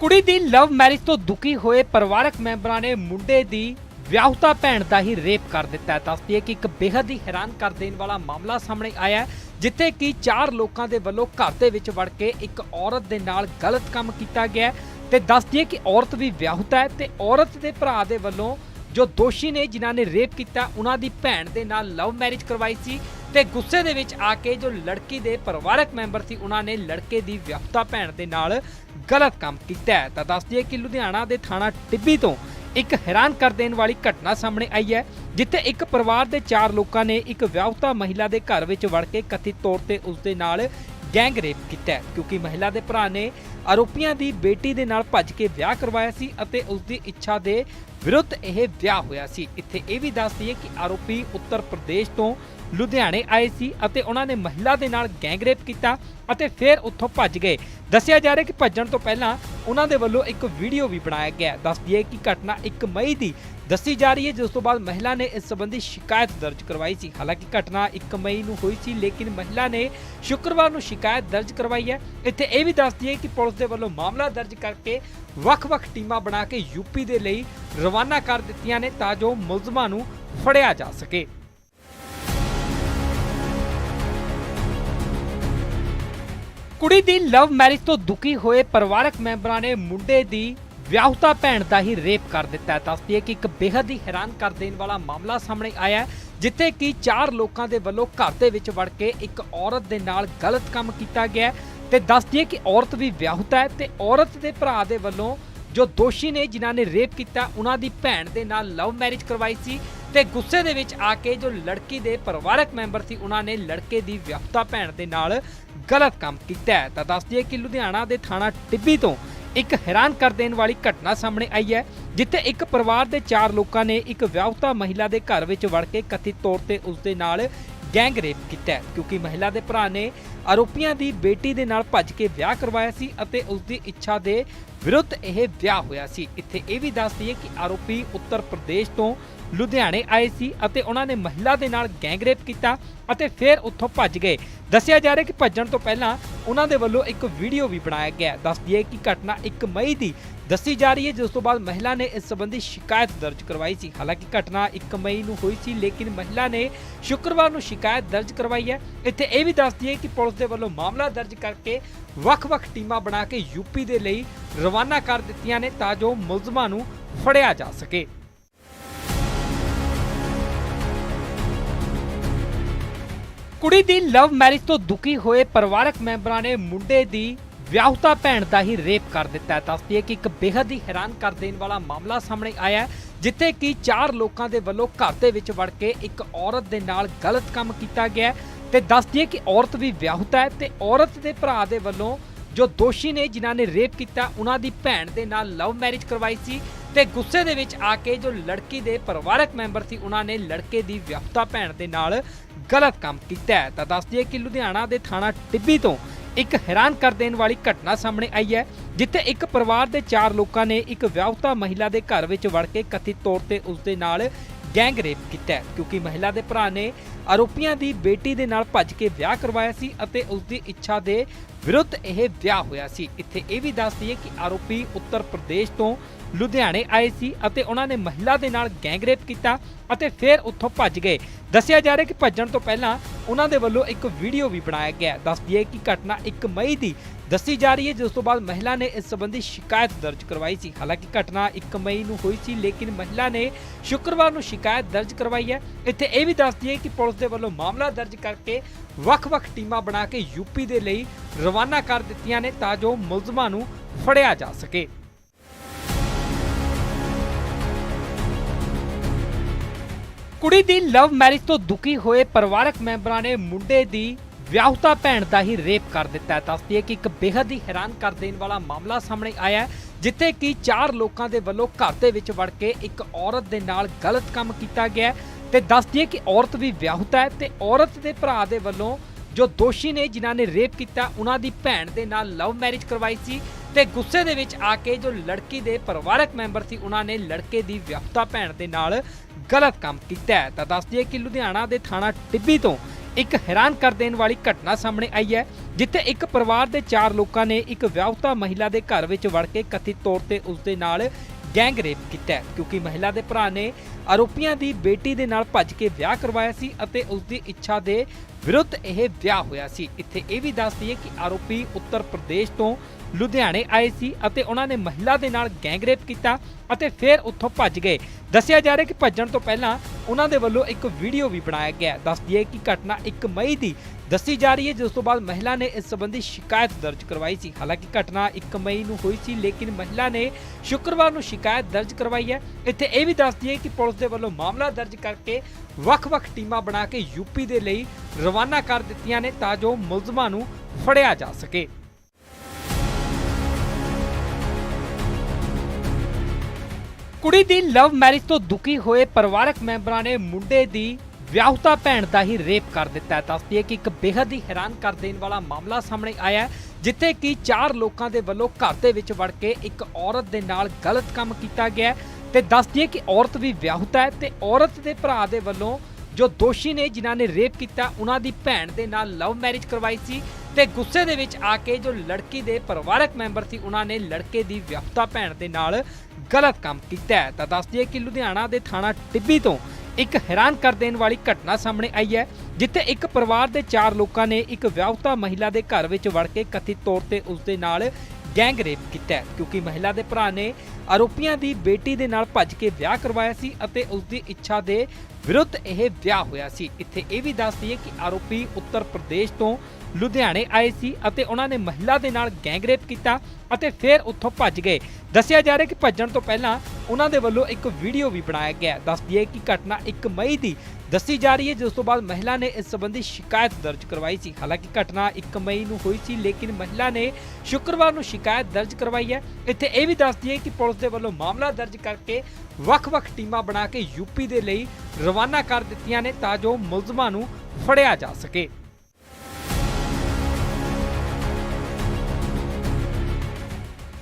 S1: ਕੁੜੀ ਦੀ ਲਵ ਮੈਰਿਜ ਤੋਂ ਦੁਖੀ ਹੋਏ ਪਰਿਵਾਰਕ ਮੈਂਬਰਾਂ ਨੇ ਮੁੰਡੇ ਦੀ ਵਿਆਹੁਤਾ ਭੈਣ ਦਾ ਹੀ ਰੇਪ ਕਰ ਦਿੱਤਾ ਹੈ। ਦੱਸਦੀ ਹੈ ਕਿ ਇੱਕ ਬੇहद ਹੀ ਹੈਰਾਨ ਕਰ ਦੇਣ ਵਾਲਾ ਮਾਮਲਾ ਸਾਹਮਣੇ ਆਇਆ ਹੈ, ਜਿੱਥੇ ਕਿ ਚਾਰ ਲੋਕਾਂ ਦੇ ਵੱਲੋਂ ਘਰ ਦੇ ਵਿੱਚ ਵੜ ਕੇ ਇੱਕ ਔਰਤ ਦੇ ਨਾਲ ਗਲਤ ਕੰਮ ਕੀਤਾ ਗਿਆ ਹੈ ਤੇ ਦੱਸਦੀ ਹੈ ਕਿ ਔਰਤ ਵੀ ਵਿਆਹੁਤਾ ਹੈ ਤੇ ਔਰਤ ਦੇ ਭਰਾ ਦੇ ਵੱਲੋਂ ਜੋ ਦੋਸ਼ੀ ਨੇ ਜਿਨ੍ਹਾਂ ਨੇ ਰੇਪ ਕੀਤਾ, ਉਹਨਾਂ ਦੀ ਭੈਣ ਦੇ ਨਾਲ ਲਵ ਮੈਰਿਜ ਕਰਵਾਈ ਸੀ ਤੇ ਗੁੱਸੇ ਦੇ ਵਿੱਚ ਆ ਕੇ ਜੋ ਲੜਕੀ ਦੇ ਪਰਿਵਾਰਕ ਮੈਂਬਰ ਸੀ, ਉਹਨਾਂ ਨੇ ਲੜਕੇ ਦੀ ਵਿਆਹੁਤਾ ਭੈਣ ਦੇ ਨਾਲ ਗਲਤ ਕੰਮ ਕੀਤਾ ਹੈ। ਤਾਂ ਦੱਸ ਦਈਏ ਕਿ ਲੁਧਿਆਣਾ ਦੇ ਥਾਣਾ ਟਿੱਬੀ ਤੋਂ ਇੱਕ ਹੈਰਾਨ ਕਰ ਦੇਣ ਵਾਲੀ ਘਟਨਾ ਸਾਹਮਣੇ ਆਈ ਹੈ, ਜਿੱਥੇ ਇੱਕ ਪਰਿਵਾਰ ਦੇ ਚਾਰ ਲੋਕਾਂ ਨੇ ਇੱਕ ਵਿਆਹੁਤਾ ਮਹਿਲਾ ਦੇ ਘਰ ਵਿੱਚ ਵੜ ਕੇ ਕਥਿਤ ਤੌਰ ਤੇ ਉਸ ਦੇ ਨਾਲ ਗੈਂਗ ਰੇਪ ਕੀਤਾ ਕਿਉਂਕਿ ਮਹਿਲਾ ਦੇ ਭਰਾ ਨੇ ਆਰੋਪੀਆਂ ਦੀ ਬੇਟੀ ਦੇ ਨਾਲ ਭੱਜ ਕੇ ਵਿਆਹ ਕਰਵਾਇਆ ਸੀ ਅਤੇ ਉਸ ਦੀ ਇੱਛਾ ਦੇ ਵਿਰੁੱਧ ਇਹ ਵਿਆਹ ਹੋਇਆ ਸੀ। ਇੱਥੇ ਇਹ ਵੀ ਦੱਸ ਦਈਏ ਕਿ ਆਰੋਪੀ ਉੱਤਰ ਪ੍ਰਦੇਸ਼ ਤੋਂ ਲੁਧਿਆਣੇ ਆਏ ਸੀ ਅਤੇ ਉਹਨਾਂ ਨੇ ਮਹਿਲਾ ਦੇ ਨਾਲ ਗੈਂਗਰੇਪ ਕੀਤਾ ਅਤੇ ਫਿਰ ਉੱਥੋਂ ਭੱਜ ਗਏ। ਦੱਸਿਆ ਜਾ ਰਿਹਾ ਕਿ ਭੱਜਣ ਤੋਂ ਪਹਿਲਾਂ ਉਹਨਾਂ ਦੇ ਵੱਲੋਂ ਇੱਕ ਵੀਡੀਓ ਵੀ ਬਣਾਇਆ ਗਿਆ ਹੈ। ਦੱਸ ਦਈਏ ਕਿ ਘਟਨਾ 1 ਮਈ ਦੀ ਦੱਸੀ ਜਾ ਰਹੀ ਹੈ, ਜਿਸ ਤੋਂ ਬਾਅਦ ਮਹਿਲਾ ਨੇ ਇਸ ਸੰਬੰਧੀ ਸ਼ਿਕਾਇਤ ਦਰਜ ਕਰਵਾਈ ਸੀ। ਹਾਲਾਂਕਿ ਘਟਨਾ 1 ਮਈ ਨੂੰ ਹੋਈ ਸੀ, ਲੇਕਿਨ ਮਹਿਲਾ ਨੇ ਸ਼ੁੱਕਰਵਾਰ ਨੂੰ ਸ਼ਿਕਾਇਤ ਦਰਜ ਕਰਵਾਈ ਹੈ। ਇੱਥੇ ਇਹ ਵੀ ਦੱਸ ਦਈਏ ਕਿ ਪੁਲਿਸ ਦੇ ਵੱਲੋਂ ਮਾਮਲਾ ਦਰਜ ਕਰਕੇ ਵੱਖ-ਵੱਖ ਟੀਮਾਂ ਬਣਾ ਕੇ ਯੂਪੀ ਦੇ ਲਈ ਰਵਾਨਾ ਕਰ ਦਿੱਤੀਆਂ ਨੇ ਤਾਂ ਜੋ ਮੁਲਜ਼ਮਾਂ ਨੂੰ ਫੜਿਆ ਜਾ ਸਕੇ। ਕੁੜੀ ਦੀ ਲਵ ਮੈਰਿਜ ਤੋਂ ਦੁਖੀ ਹੋਏ ਪਰਿਵਾਰਕ ਮੈਂਬਰਾਂ ਨੇ ਮੁੰਡੇ ਦੀ ਵਿਆਹੁਤਾ ਭੈਣ ਦਾ ਹੀ ਰੇਪ ਕਰ ਦਿੱਤਾ ਹੈ। ਦੱਸਦੀ ਹੈ ਕਿ ਇੱਕ ਬੇहद ਹੀ ਹੈਰਾਨ ਕਰ ਦੇਣ ਵਾਲਾ ਮਾਮਲਾ ਸਾਹਮਣੇ ਆਇਆ ਹੈ, ਜਿੱਥੇ ਕਿ ਚਾਰ ਲੋਕਾਂ ਦੇ ਵੱਲੋਂ ਘਰ ਦੇ ਵਿੱਚ ਵੜ ਕੇ ਇੱਕ ਔਰਤ ਦੇ ਨਾਲ ਗਲਤ ਕੰਮ ਕੀਤਾ ਗਿਆ ਹੈ ਤੇ ਦੱਸਦੀ ਹੈ ਕਿ ਔਰਤ ਵੀ ਵਿਆਹੁਤਾ ਹੈ ਤੇ ਔਰਤ ਦੇ ਭਰਾ ਦੇ ਵੱਲੋਂ ਜੋ ਦੋਸ਼ੀ ਨੇ ਜਿਨ੍ਹਾਂ ਨੇ ਰੇਪ ਕੀਤਾ, ਉਹਨਾਂ ਦੀ ਭੈਣ ਦੇ ਨਾਲ ਲਵ ਮੈਰਿਜ ਕਰਵਾਈ ਸੀ। ਤੇ ਗੁੱਸੇ ਦੇ ਵਿੱਚ ਆ ਕੇ ਜੋ ਲੜਕੀ ਦੇ ਪਰਿਵਾਰਕ ਮੈਂਬਰ ਸੀ, ਉਹਨਾਂ ਨੇ ਲੜਕੇ ਦੀ ਵਿਆਹਤਾ ਭੈਣ ਦੇ ਨਾਲ ਗਲਤ ਕੰਮ ਕੀਤਾ ਹੈ। ਤਾਂ ਦੱਸ ਦਈਏ ਕਿ ਲੁਧਿਆਣਾ ਦੇ ਥਾਣਾ ਟਿੱਬੀ ਤੋਂ ਇੱਕ ਹੈਰਾਨ ਕਰ ਦੇਣ ਵਾਲੀ ਘਟਨਾ ਸਾਹਮਣੇ ਆਈ ਹੈ, ਜਿੱਥੇ ਇੱਕ ਪਰਿਵਾਰ ਦੇ ਚਾਰ ਲੋਕਾਂ ਨੇ ਇੱਕ ਵਿਆਹੁਤਾ ਮਹਿਲਾ ਦੇ ਘਰ ਵਿੱਚ ਵੜ ਕੇ ਕਥਿਤ ਤੌਰ ਤੇ ਉਸ ਦੇ ਨਾਲ ਗੈਂਗ ਰੇਪ ਕੀਤਾ ਕਿਉਂਕਿ ਮਹਿਲਾ ਦੇ ਭਰਾ ਨੇ ਆਰੋਪੀਆਂ ਦੀ ਬੇਟੀ ਦੇ ਨਾਲ ਭੱਜ ਕੇ ਵਿਆਹ ਕਰਵਾਇਆ ਸੀ ਅਤੇ ਉਸ ਦੀ ਇੱਛਾ ਦੇ ਵਿਰੁੱਧ ਇਹ ਵਿਆਹ ਹੋਇਆ ਸੀ। ਇੱਥੇ ਇਹ ਵੀ ਦੱਸ ਦਈਏ ਕਿ ਆਰੋਪੀ ਉੱਤਰ ਪ੍ਰਦੇਸ਼ ਤੋਂ ਲੁਧਿਆਣੇ ਆਏ ਸੀ ਅਤੇ ਉਹਨਾਂ ਨੇ ਮਹਿਲਾ ਦੇ ਨਾਲ ਗੈਂਗਰੇਪ ਕੀਤਾ ਅਤੇ ਫਿਰ ਉੱਥੋਂ ਭੱਜ ਗਏ। ਦੱਸਿਆ ਜਾ ਰਿਹਾ ਕਿ ਭੱਜਣ ਤੋਂ ਪਹਿਲਾਂ ਉਹਨਾਂ ਦੇ ਵੱਲੋਂ ਇੱਕ ਵੀਡੀਓ ਵੀ ਬਣਾਇਆ ਗਿਆ ਹੈ। ਦੱਸ ਦਈਏ ਕਿ ਘਟਨਾ 1 ਮਈ ਦੀ ਦੱਸੀ ਜਾ ਰਹੀ ਹੈ, ਜਿਸ ਤੋਂ ਬਾਅਦ ਮਹਿਲਾ ਨੇ ਇਸ ਸੰਬੰਧੀ ਸ਼ਿਕਾਇਤ ਦਰਜ ਕਰਵਾਈ ਸੀ। ਹਾਲਾਂਕਿ ਘਟਨਾ 1 ਮਈ ਨੂੰ ਹੋਈ ਸੀ, ਲੇਕਿਨ ਮਹਿਲਾ ਨੇ ਸ਼ੁੱਕਰਵਾਰ ਨੂੰ ਸ਼ਿਕਾਇਤ ਦਰਜ ਕਰਵਾਈ ਹੈ। ਇੱਥੇ ਇਹ ਵੀ ਦੱਸ ਦਈਏ ਕਿ ਪੁਲਿਸ ਦੇ ਵੱਲੋਂ ਮਾਮਲਾ ਦਰਜ ਕਰਕੇ ਵੱਖ-ਵੱਖ ਟੀਮਾਂ ਬਣਾ ਕੇ ਯੂਪੀ ਦੇ ਲਈ ਰਵਾਨਾ ਕਰ ਦਿੱਤੀਆਂ ਨੇ ਤਾਂ ਜੋ ਮੁਲਜ਼ਮਾਂ ਨੂੰ ਫੜਿਆ ਜਾ ਸਕੇ। ਕੁੜੀ ਦੀ ਲਵ ਮੈਰਿਜ ਤੋਂ ਦੁਖੀ ਹੋਏ ਪਰਿਵਾਰਕ ਮੈਂਬਰਾਂ ਨੇ ਮੁੰਡੇ ਦੀ ਵਿਆਹੁਤਾ ਭੈਣ ਦਾ ਹੀ ਰੇਪ ਕਰ ਦਿੱਤਾ ਹੈ। ਦੱਸਦੀ ਹੈ ਕਿ ਇੱਕ ਬੇहद ਹੀ ਹੈਰਾਨ ਕਰ ਦੇਣ ਵਾਲਾ ਮਾਮਲਾ ਸਾਹਮਣੇ ਆਇਆ ਹੈ, ਜਿੱਥੇ ਕਿ ਚਾਰ ਲੋਕਾਂ ਦੇ ਵੱਲੋਂ ਘਰ ਦੇ ਵਿੱਚ ਵੜ ਕੇ ਇੱਕ ਔਰਤ ਦੇ ਨਾਲ ਗਲਤ ਕੰਮ ਕੀਤਾ ਗਿਆ ਹੈ ਤੇ ਦੱਸਦੀ ਹੈ ਕਿ ਔਰਤ ਵੀ ਵਿਆਹੁਤਾ ਹੈ ਤੇ ਔਰਤ ਦੇ ਭਰਾ ਦੇ ਵੱਲੋਂ ਜੋ ਦੋਸ਼ੀ ਨੇ ਜਿਨ੍ਹਾਂ ਨੇ ਰੇਪ ਕੀਤਾ, ਉਹਨਾਂ ਦੀ ਭੈਣ ਦੇ ਨਾਲ ਲਵ ਮੈਰਿਜ ਕਰਵਾਈ ਸੀ ਤੇ ਗੁੱਸੇ ਦੇ ਵਿੱਚ ਆ ਕੇ ਜੋ ਲੜਕੀ ਦੇ ਪਰਿਵਾਰਕ ਮੈਂਬਰ ਸੀ, ਉਹਨਾਂ ਨੇ ਲੜਕੇ ਦੀ ਵਿਆਹੁਤਾ ਭੈਣ ਦੇ ਨਾਲ ਗਲਤ ਕੰਮ ਕੀਤਾ ਹੈ। ਤਾਂ ਦੱਸ ਦਈਏ ਕਿ ਲੁਧਿਆਣਾ ਦੇ ਥਾਣਾ ਟਿੱਬੀ ਤੋਂ ਇੱਕ ਹੈਰਾਨ ਕਰ ਦੇਣ ਵਾਲੀ ਘਟਨਾ ਸਾਹਮਣੇ ਆਈ ਹੈ, ਜਿੱਥੇ ਇੱਕ ਪਰਿਵਾਰ ਦੇ ਚਾਰ ਲੋਕਾਂ ਨੇ ਇੱਕ ਵਿਆਹੁਤਾ ਮਹਿਲਾ ਦੇ ਘਰ ਵਿੱਚ ਵੜ ਕੇ ਕਥਿਤ ਤੌਰ ਤੇ ਉਸ ਦੇ ਨਾਲ ਗੈਂਗ ਰੇਪ ਕੀਤਾ ਕਿਉਂਕਿ ਮਹਿਲਾ ਦੇ ਭਰਾ ਨੇ ਆਰੋਪੀਆਂ ਦੀ ਬੇਟੀ ਦੇ ਨਾਲ ਭੱਜ ਕੇ ਵਿਆਹ ਕਰਵਾਇਆ ਸੀ ਅਤੇ ਉਸ ਦੀ ਇੱਛਾ ਦੇ ਵਿਰੁੱਧ ਇਹ ਵਿਆਹ ਹੋਇਆ ਸੀ ਇੱਥੇ ਇਹ ਵੀ ਦੱਸ ਦਈਏ ਕਿ ਆਰੋਪੀ ਉੱਤਰ ਪ੍ਰਦੇਸ਼ ਤੋਂ ਲੁਧਿਆਣੇ ਆਏ ਸੀ ਅਤੇ ਉਹਨਾਂ ਨੇ ਮਹਿਲਾ ਦੇ ਨਾਲ ਗੈਂਗਰੇਪ ਕੀਤਾ ਅਤੇ ਫਿਰ ਉੱਥੋਂ ਭੱਜ ਗਏ ਦੱਸਿਆ ਜਾ ਰਿਹਾ ਕਿ ਭੱਜਣ ਤੋਂ ਪਹਿਲਾਂ ਉਹਨਾਂ ਦੇ ਵੱਲੋਂ ਇੱਕ ਵੀਡੀਓ ਵੀ ਬਣਾਇਆ ਗਿਆ ਹੈ। ਦੱਸ ਦਈਏ ਕਿ ਘਟਨਾ 1 ਮਈ ਦੀ ਦੱਸੀ ਜਾ ਰਹੀ ਹੈ ਜਿਸ ਤੋਂ ਬਾਅਦ ਮਹਿਲਾ ਨੇ ਇਸ ਸੰਬੰਧੀ ਸ਼ਿਕਾਇਤ ਦਰਜ ਕਰਵਾਈ ਸੀ। ਹਾਲਾਂਕਿ ਘਟਨਾ 1 ਮਈ ਨੂੰ ਹੋਈ ਸੀ, ਲੇਕਿਨ ਮਹਿਲਾ ਨੇ ਸ਼ੁੱਕਰਵਾਰ ਨੂੰ ਸ਼ਿਕਾਇਤ ਦਰਜ ਕਰਵਾਈ ਹੈ। ਇੱਥੇ ਇਹ ਵੀ ਦੱਸ ਦਈਏ ਕਿ ਪੁਲਿਸ ਦੇ ਵੱਲੋਂ ਮਾਮਲਾ ਦਰਜ ਕਰਕੇ ਵੱਖ-ਵੱਖ ਟੀਮਾਂ ਬਣਾ ਕੇ ਯੂਪੀ ਦੇ ਲਈ ਰਵਾਨਾ ਕਰ ਦਿੱਤੀਆਂ ਨੇ ਤਾਂ ਜੋ ਮੁਲਜ਼ਮਾਂ ਨੂੰ ਫੜਿਆ ਜਾ ਸਕੇ। ਕੁੜੀ ਦੀ ਲਵ ਮੈਰਿਜ ਤੋਂ ਦੁਖੀ ਹੋਏ ਪਰਿਵਾਰਕ ਮੈਂਬਰਾਂ ਨੇ ਮੁੰਡੇ ਦੀ ਵਿਆਹੁਤਾ ਭੈਣ ਦਾ ਹੀ ਰੇਪ ਕਰ ਦਿੱਤਾ ਹੈ। ਦੱਸਦੀ ਹੈ ਕਿ ਇੱਕ ਬੇहद ਹੀ ਹੈਰਾਨ ਕਰ ਦੇਣ ਵਾਲਾ ਮਾਮਲਾ ਸਾਹਮਣੇ ਆਇਆ ਹੈ, ਜਿੱਥੇ ਕਿ ਚਾਰ ਲੋਕਾਂ ਦੇ ਵੱਲੋਂ ਘਰ ਦੇ ਵਿੱਚ ਵੜ ਕੇ ਇੱਕ ਔਰਤ ਦੇ ਨਾਲ ਗਲਤ ਕੰਮ ਕੀਤਾ ਗਿਆ ਹੈ ਤੇ ਦੱਸਦੀ ਹੈ ਕਿ ਔਰਤ ਵੀ ਵਿਆਹੁਤਾ ਹੈ ਤੇ ਔਰਤ ਦੇ ਭਰਾ ਦੇ ਵੱਲੋਂ ਜੋ ਦੋਸ਼ੀ ਨੇ ਜਿਨ੍ਹਾਂ ਨੇ ਰੇਪ ਕੀਤਾ, ਉਹਨਾਂ ਦੀ ਭੈਣ ਦੇ ਨਾਲ ਲਵ ਮੈਰਿਜ ਕਰਵਾਈ ਸੀ ਤੇ ਗੁੱਸੇ ਦੇ ਵਿੱਚ ਆ ਕੇ ਜੋ ਲੜਕੀ ਦੇ ਪਰਿਵਾਰਕ ਮੈਂਬਰ ਸੀ, ਉਹਨਾਂ ਨੇ ਲੜਕੇ ਦੀ ਵਿਆਹੁਤਾ ਭੈਣ ਦੇ ਨਾਲ ਗਲਤ ਕੰਮ ਕੀਤਾ ਤਾਂ ਦੱਸ ਦਈਏ ਕਿ ਲੁਧਿਆਣਾ ਦੇ ਥਾਣਾ ਟਿੱਬੀ ਤੋਂ ਇੱਕ ਹੈਰਾਨ ਕਰ ਦੇਣ ਵਾਲੀ ਘਟਨਾ ਸਾਹਮਣੇ ਆਈ ਹੈ, ਜਿੱਥੇ ਇੱਕ ਪਰਿਵਾਰ ਦੇ ਚਾਰ ਲੋਕਾਂ ਨੇ ਇੱਕ ਵਿਆਹੁਤਾ ਮਹਿਲਾ ਦੇ ਘਰ ਵਿੱਚ ਵੜ ਕੇ ਕਥਿਤ ਤੌਰ ਤੇ ਉਸ ਦੇ ਨਾਲ ਗੈਂਗ ਰੇਪ ਕੀਤਾ ਕਿਉਂਕਿ ਮਹਿਲਾ ਦੇ ਭਰਾ ਨੇ ਆਰੋਪੀਆਂ ਦੀ ਬੇਟੀ ਦੇ ਨਾਲ ਭੱਜ ਕੇ ਵਿਆਹ ਕਰਵਾਇਆ ਸੀ ਅਤੇ ਉਸ ਦੀ ਇੱਛਾ ਦੇ ਵਿਰੁੱਧ ਇਹ ਵਿਆਹ ਹੋਇਆ ਸੀ। ਇੱਥੇ ਇਹ ਵੀ ਦੱਸ ਦਈਏ ਕਿ ਆਰੋਪੀ ਉੱਤਰ ਪ੍ਰਦੇਸ਼ ਤੋਂ ਲੁਧਿਆਣੇ ਆਏ ਸੀ ਅਤੇ ਉਹਨਾਂ ਨੇ ਮਹਿਲਾ ਦੇ ਨਾਲ ਗੈਂਗਰੇਪ ਕੀਤਾ ਅਤੇ ਫਿਰ ਉੱਥੋਂ ਭੱਜ ਗਏ। ਦੱਸਿਆ ਜਾ ਰਿਹਾ ਕਿ ਭੱਜਣ ਤੋਂ ਪਹਿਲਾਂ ਉਹਨਾਂ ਦੇ ਵੱਲੋਂ ਇੱਕ ਵੀਡੀਓ ਵੀ ਬਣਾਇਆ ਗਿਆ ਹੈ। ਦੱਸ ਦਈਏ ਕਿ ਘਟਨਾ 1 ਮਈ ਦੀ ਦੱਸੀ ਜਾ ਰਹੀ ਹੈ, ਜਿਸ ਤੋਂ ਬਾਅਦ ਮਹਿਲਾ ਨੇ ਇਸ ਸੰਬੰਧੀ ਸ਼ਿਕਾਇਤ ਦਰਜ ਕਰਵਾਈ ਸੀ। ਹਾਲਾਂਕਿ ਘਟਨਾ 1 ਮਈ ਨੂੰ ਹੋਈ ਸੀ, ਲੇਕਿਨ ਮਹਿਲਾ ਨੇ ਸ਼ੁੱਕਰਵਾਰ ਨੂੰ ਸ਼ਿਕਾਇਤ ਦਰਜ ਕਰਵਾਈ ਹੈ। ਇੱਥੇ ਇਹ ਵੀ ਦੱਸ ਦਈਏ ਕਿ ਪੁਲਿਸ ਦੇ ਵੱਲੋਂ ਮਾਮਲਾ ਦਰਜ ਕਰਕੇ ਵੱਖ-ਵੱਖ ਟੀਮਾਂ ਬਣਾ ਕੇ ਯੂਪੀ ਦੇ ਲਈ ਰਵਾਨਾ ਕਰ ਦਿੱਤੀਆਂ ਨੇ ਤਾਂ ਜੋ ਮੁਲਜ਼ਮਾਂ ਨੂੰ ਫੜਿਆ ਜਾ ਸਕੇ। ਕੁੜੀ ਦੀ ਲਵ ਮੈਰਿਜ ਤੋਂ ਦੁਖੀ ਹੋਏ ਪਰਿਵਾਰਕ ਮੈਂਬਰਾਂ ਨੇ ਮੁੰਡੇ ਦੀ ਵਿਆਹੁਤਾ ਭੈਣ ਦਾ ਹੀ ਰੇਪ ਕਰ ਦਿੱਤਾ ਦੱਸਦੀ ਹੈ ਕਿ ਇੱਕ ਬੇहद ਹੀ ਹੈਰਾਨ ਕਰ ਦੇਣ ਵਾਲਾ ਮਾਮਲਾ ਸਾਹਮਣੇ ਆਇਆ ਹੈ, ਜਿੱਥੇ ਕਿ ਚਾਰ ਲੋਕਾਂ ਦੇ ਵੱਲੋਂ ਘਰ ਦੇ ਵਿੱਚ ਵੜ ਕੇ ਇੱਕ ਔਰਤ ਦੇ ਨਾਲ ਗਲਤ ਕੰਮ ਕੀਤਾ ਗਿਆ ਤੇ ਦੱਸਦੀ ਹੈ ਕਿ ਔਰਤ ਵੀ ਵਿਆਹੁਤਾ ਹੈ ਤੇ ਔਰਤ ਦੇ ਭਰਾ ਦੇ ਵੱਲੋਂ ਜੋ ਦੋਸ਼ੀ ਨੇ, ਜਿਨ੍ਹਾਂ ਨੇ ਰੇਪ ਕੀਤਾ, ਉਹਨਾਂ ਦੀ ਭੈਣ ਦੇ ਨਾਲ ਲਵ ਮੈਰਿਜ ਕਰਵਾਈ ਸੀ ਤੇ ਗੁੱਸੇ ਦੇ ਵਿੱਚ ਆ ਕੇ ਜੋ ਲੜਕੀ ਦੇ ਪਰਿਵਾਰਕ ਮੈਂਬਰ ਸੀ, ਉਹਨਾਂ ਨੇ ਲੜਕੇ ਦੀ ਵਿਆਹਤਾ ਭੈਣ ਦੇ ਨਾਲ ਗਲਤ ਕੰਮ ਕੀਤਾ ਹੈ। ਤਾਂ ਦੱਸ ਦਈਏ ਕਿ ਲੁਧਿਆਣਾ ਦੇ ਥਾਣਾ ਟਿੱਬੀ ਤੋਂ ਇੱਕ ਹੈਰਾਨ ਕਰ ਦੇਣ ਵਾਲੀ ਘਟਨਾ ਸਾਹਮਣੇ ਆਈ ਹੈ, ਜਿੱਥੇ ਇੱਕ ਪਰਿਵਾਰ ਦੇ ਚਾਰ ਲੋਕਾਂ ਨੇ ਇੱਕ ਵਿਆਹੁਤਾ ਮਹਿਲਾ ਦੇ ਘਰ ਵਿੱਚ ਵੜ ਕੇ ਕਥਿਤ ਤੌਰ ਤੇ ਉਸ ਦੇ ਨਾਲ ਗੈਂਗ ਰੇਪ ਕੀਤਾ ਹੈ, ਕਿਉਂਕਿ ਮਹਿਲਾ ਦੇ ਭਰਾ ਨੇ ਆਰੋਪੀਆਂ ਦੀ ਬੇਟੀ ਦੇ ਨਾਲ ਭੱਜ ਕੇ ਵਿਆਹ ਕਰਵਾਇਆ ਸੀ ਅਤੇ ਉਸ ਦੀ ਇੱਛਾ ਦੇ ਵਿਰੁੱਧ ਇਹ ਵਿਆਹ ਹੋਇਆ ਸੀ ਇੱਥੇ ਇਹ ਵੀ ਦੱਸ ਦਈਏ ਕਿ ਆਰੋਪੀ ਉੱਤਰ ਪ੍ਰਦੇਸ਼ ਤੋਂ ਲੁਧਿਆਣੇ ਆਏ ਸੀ ਅਤੇ ਉਹਨਾਂ ਨੇ ਮਹਿਲਾ ਦੇ ਨਾਲ ਗੈਂਗਰੇਪ ਕੀਤਾ ਅਤੇ ਫਿਰ ਉੱਥੋਂ ਭੱਜ ਗਏ ਦੱਸਿਆ ਜਾ ਰਿਹਾ ਕਿ ਭੱਜਣ ਤੋਂ ਪਹਿਲਾਂ ਉਹਨਾਂ ਦੇ ਵੱਲੋਂ ਇੱਕ ਵੀਡੀਓ ਵੀ ਬਣਾਇਆ ਗਿਆ ਹੈ। ਦੱਸ ਦਈਏ ਕਿ ਘਟਨਾ 1 ਮਈ ਦੀ ਦੱਸੀ ਜਾ ਰਹੀ ਹੈ, ਜਿਸ ਤੋਂ ਬਾਅਦ ਮਹਿਲਾ ਨੇ ਇਸ ਸੰਬੰਧੀ ਸ਼ਿਕਾਇਤ ਦਰਜ ਕਰਵਾਈ ਸੀ। ਹਾਲਾਂਕਿ ਘਟਨਾ 1 ਮਈ ਨੂੰ ਹੋਈ ਸੀ, ਲੇਕਿਨ ਮਹਿਲਾ ਨੇ ਸ਼ੁੱਕਰਵਾਰ ਨੂੰ ਸ਼ਿਕਾਇਤ ਦਰਜ ਕਰਵਾਈ ਹੈ। ਇੱਥੇ ਇਹ ਵੀ ਦੱਸਦੀ ਹੈ ਕਿ ਪੁਲਿਸ ਦੇ ਵੱਲੋਂ ਮਾਮਲਾ ਦਰਜ ਕਰਕੇ ਵੱਖ-ਵੱਖ ਟੀਮਾਂ ਬਣਾ ਕੇ ਯੂਪੀ ਦੇ ਲਈ ਰਵਾਨਾ ਕਰ ਦਿੱਤੀਆਂ ਨੇ ਤਾਂ ਜੋ ਮੁਲਜ਼ਮਾਂ ਨੂੰ ਫੜਿਆ ਜਾ ਸਕੇ।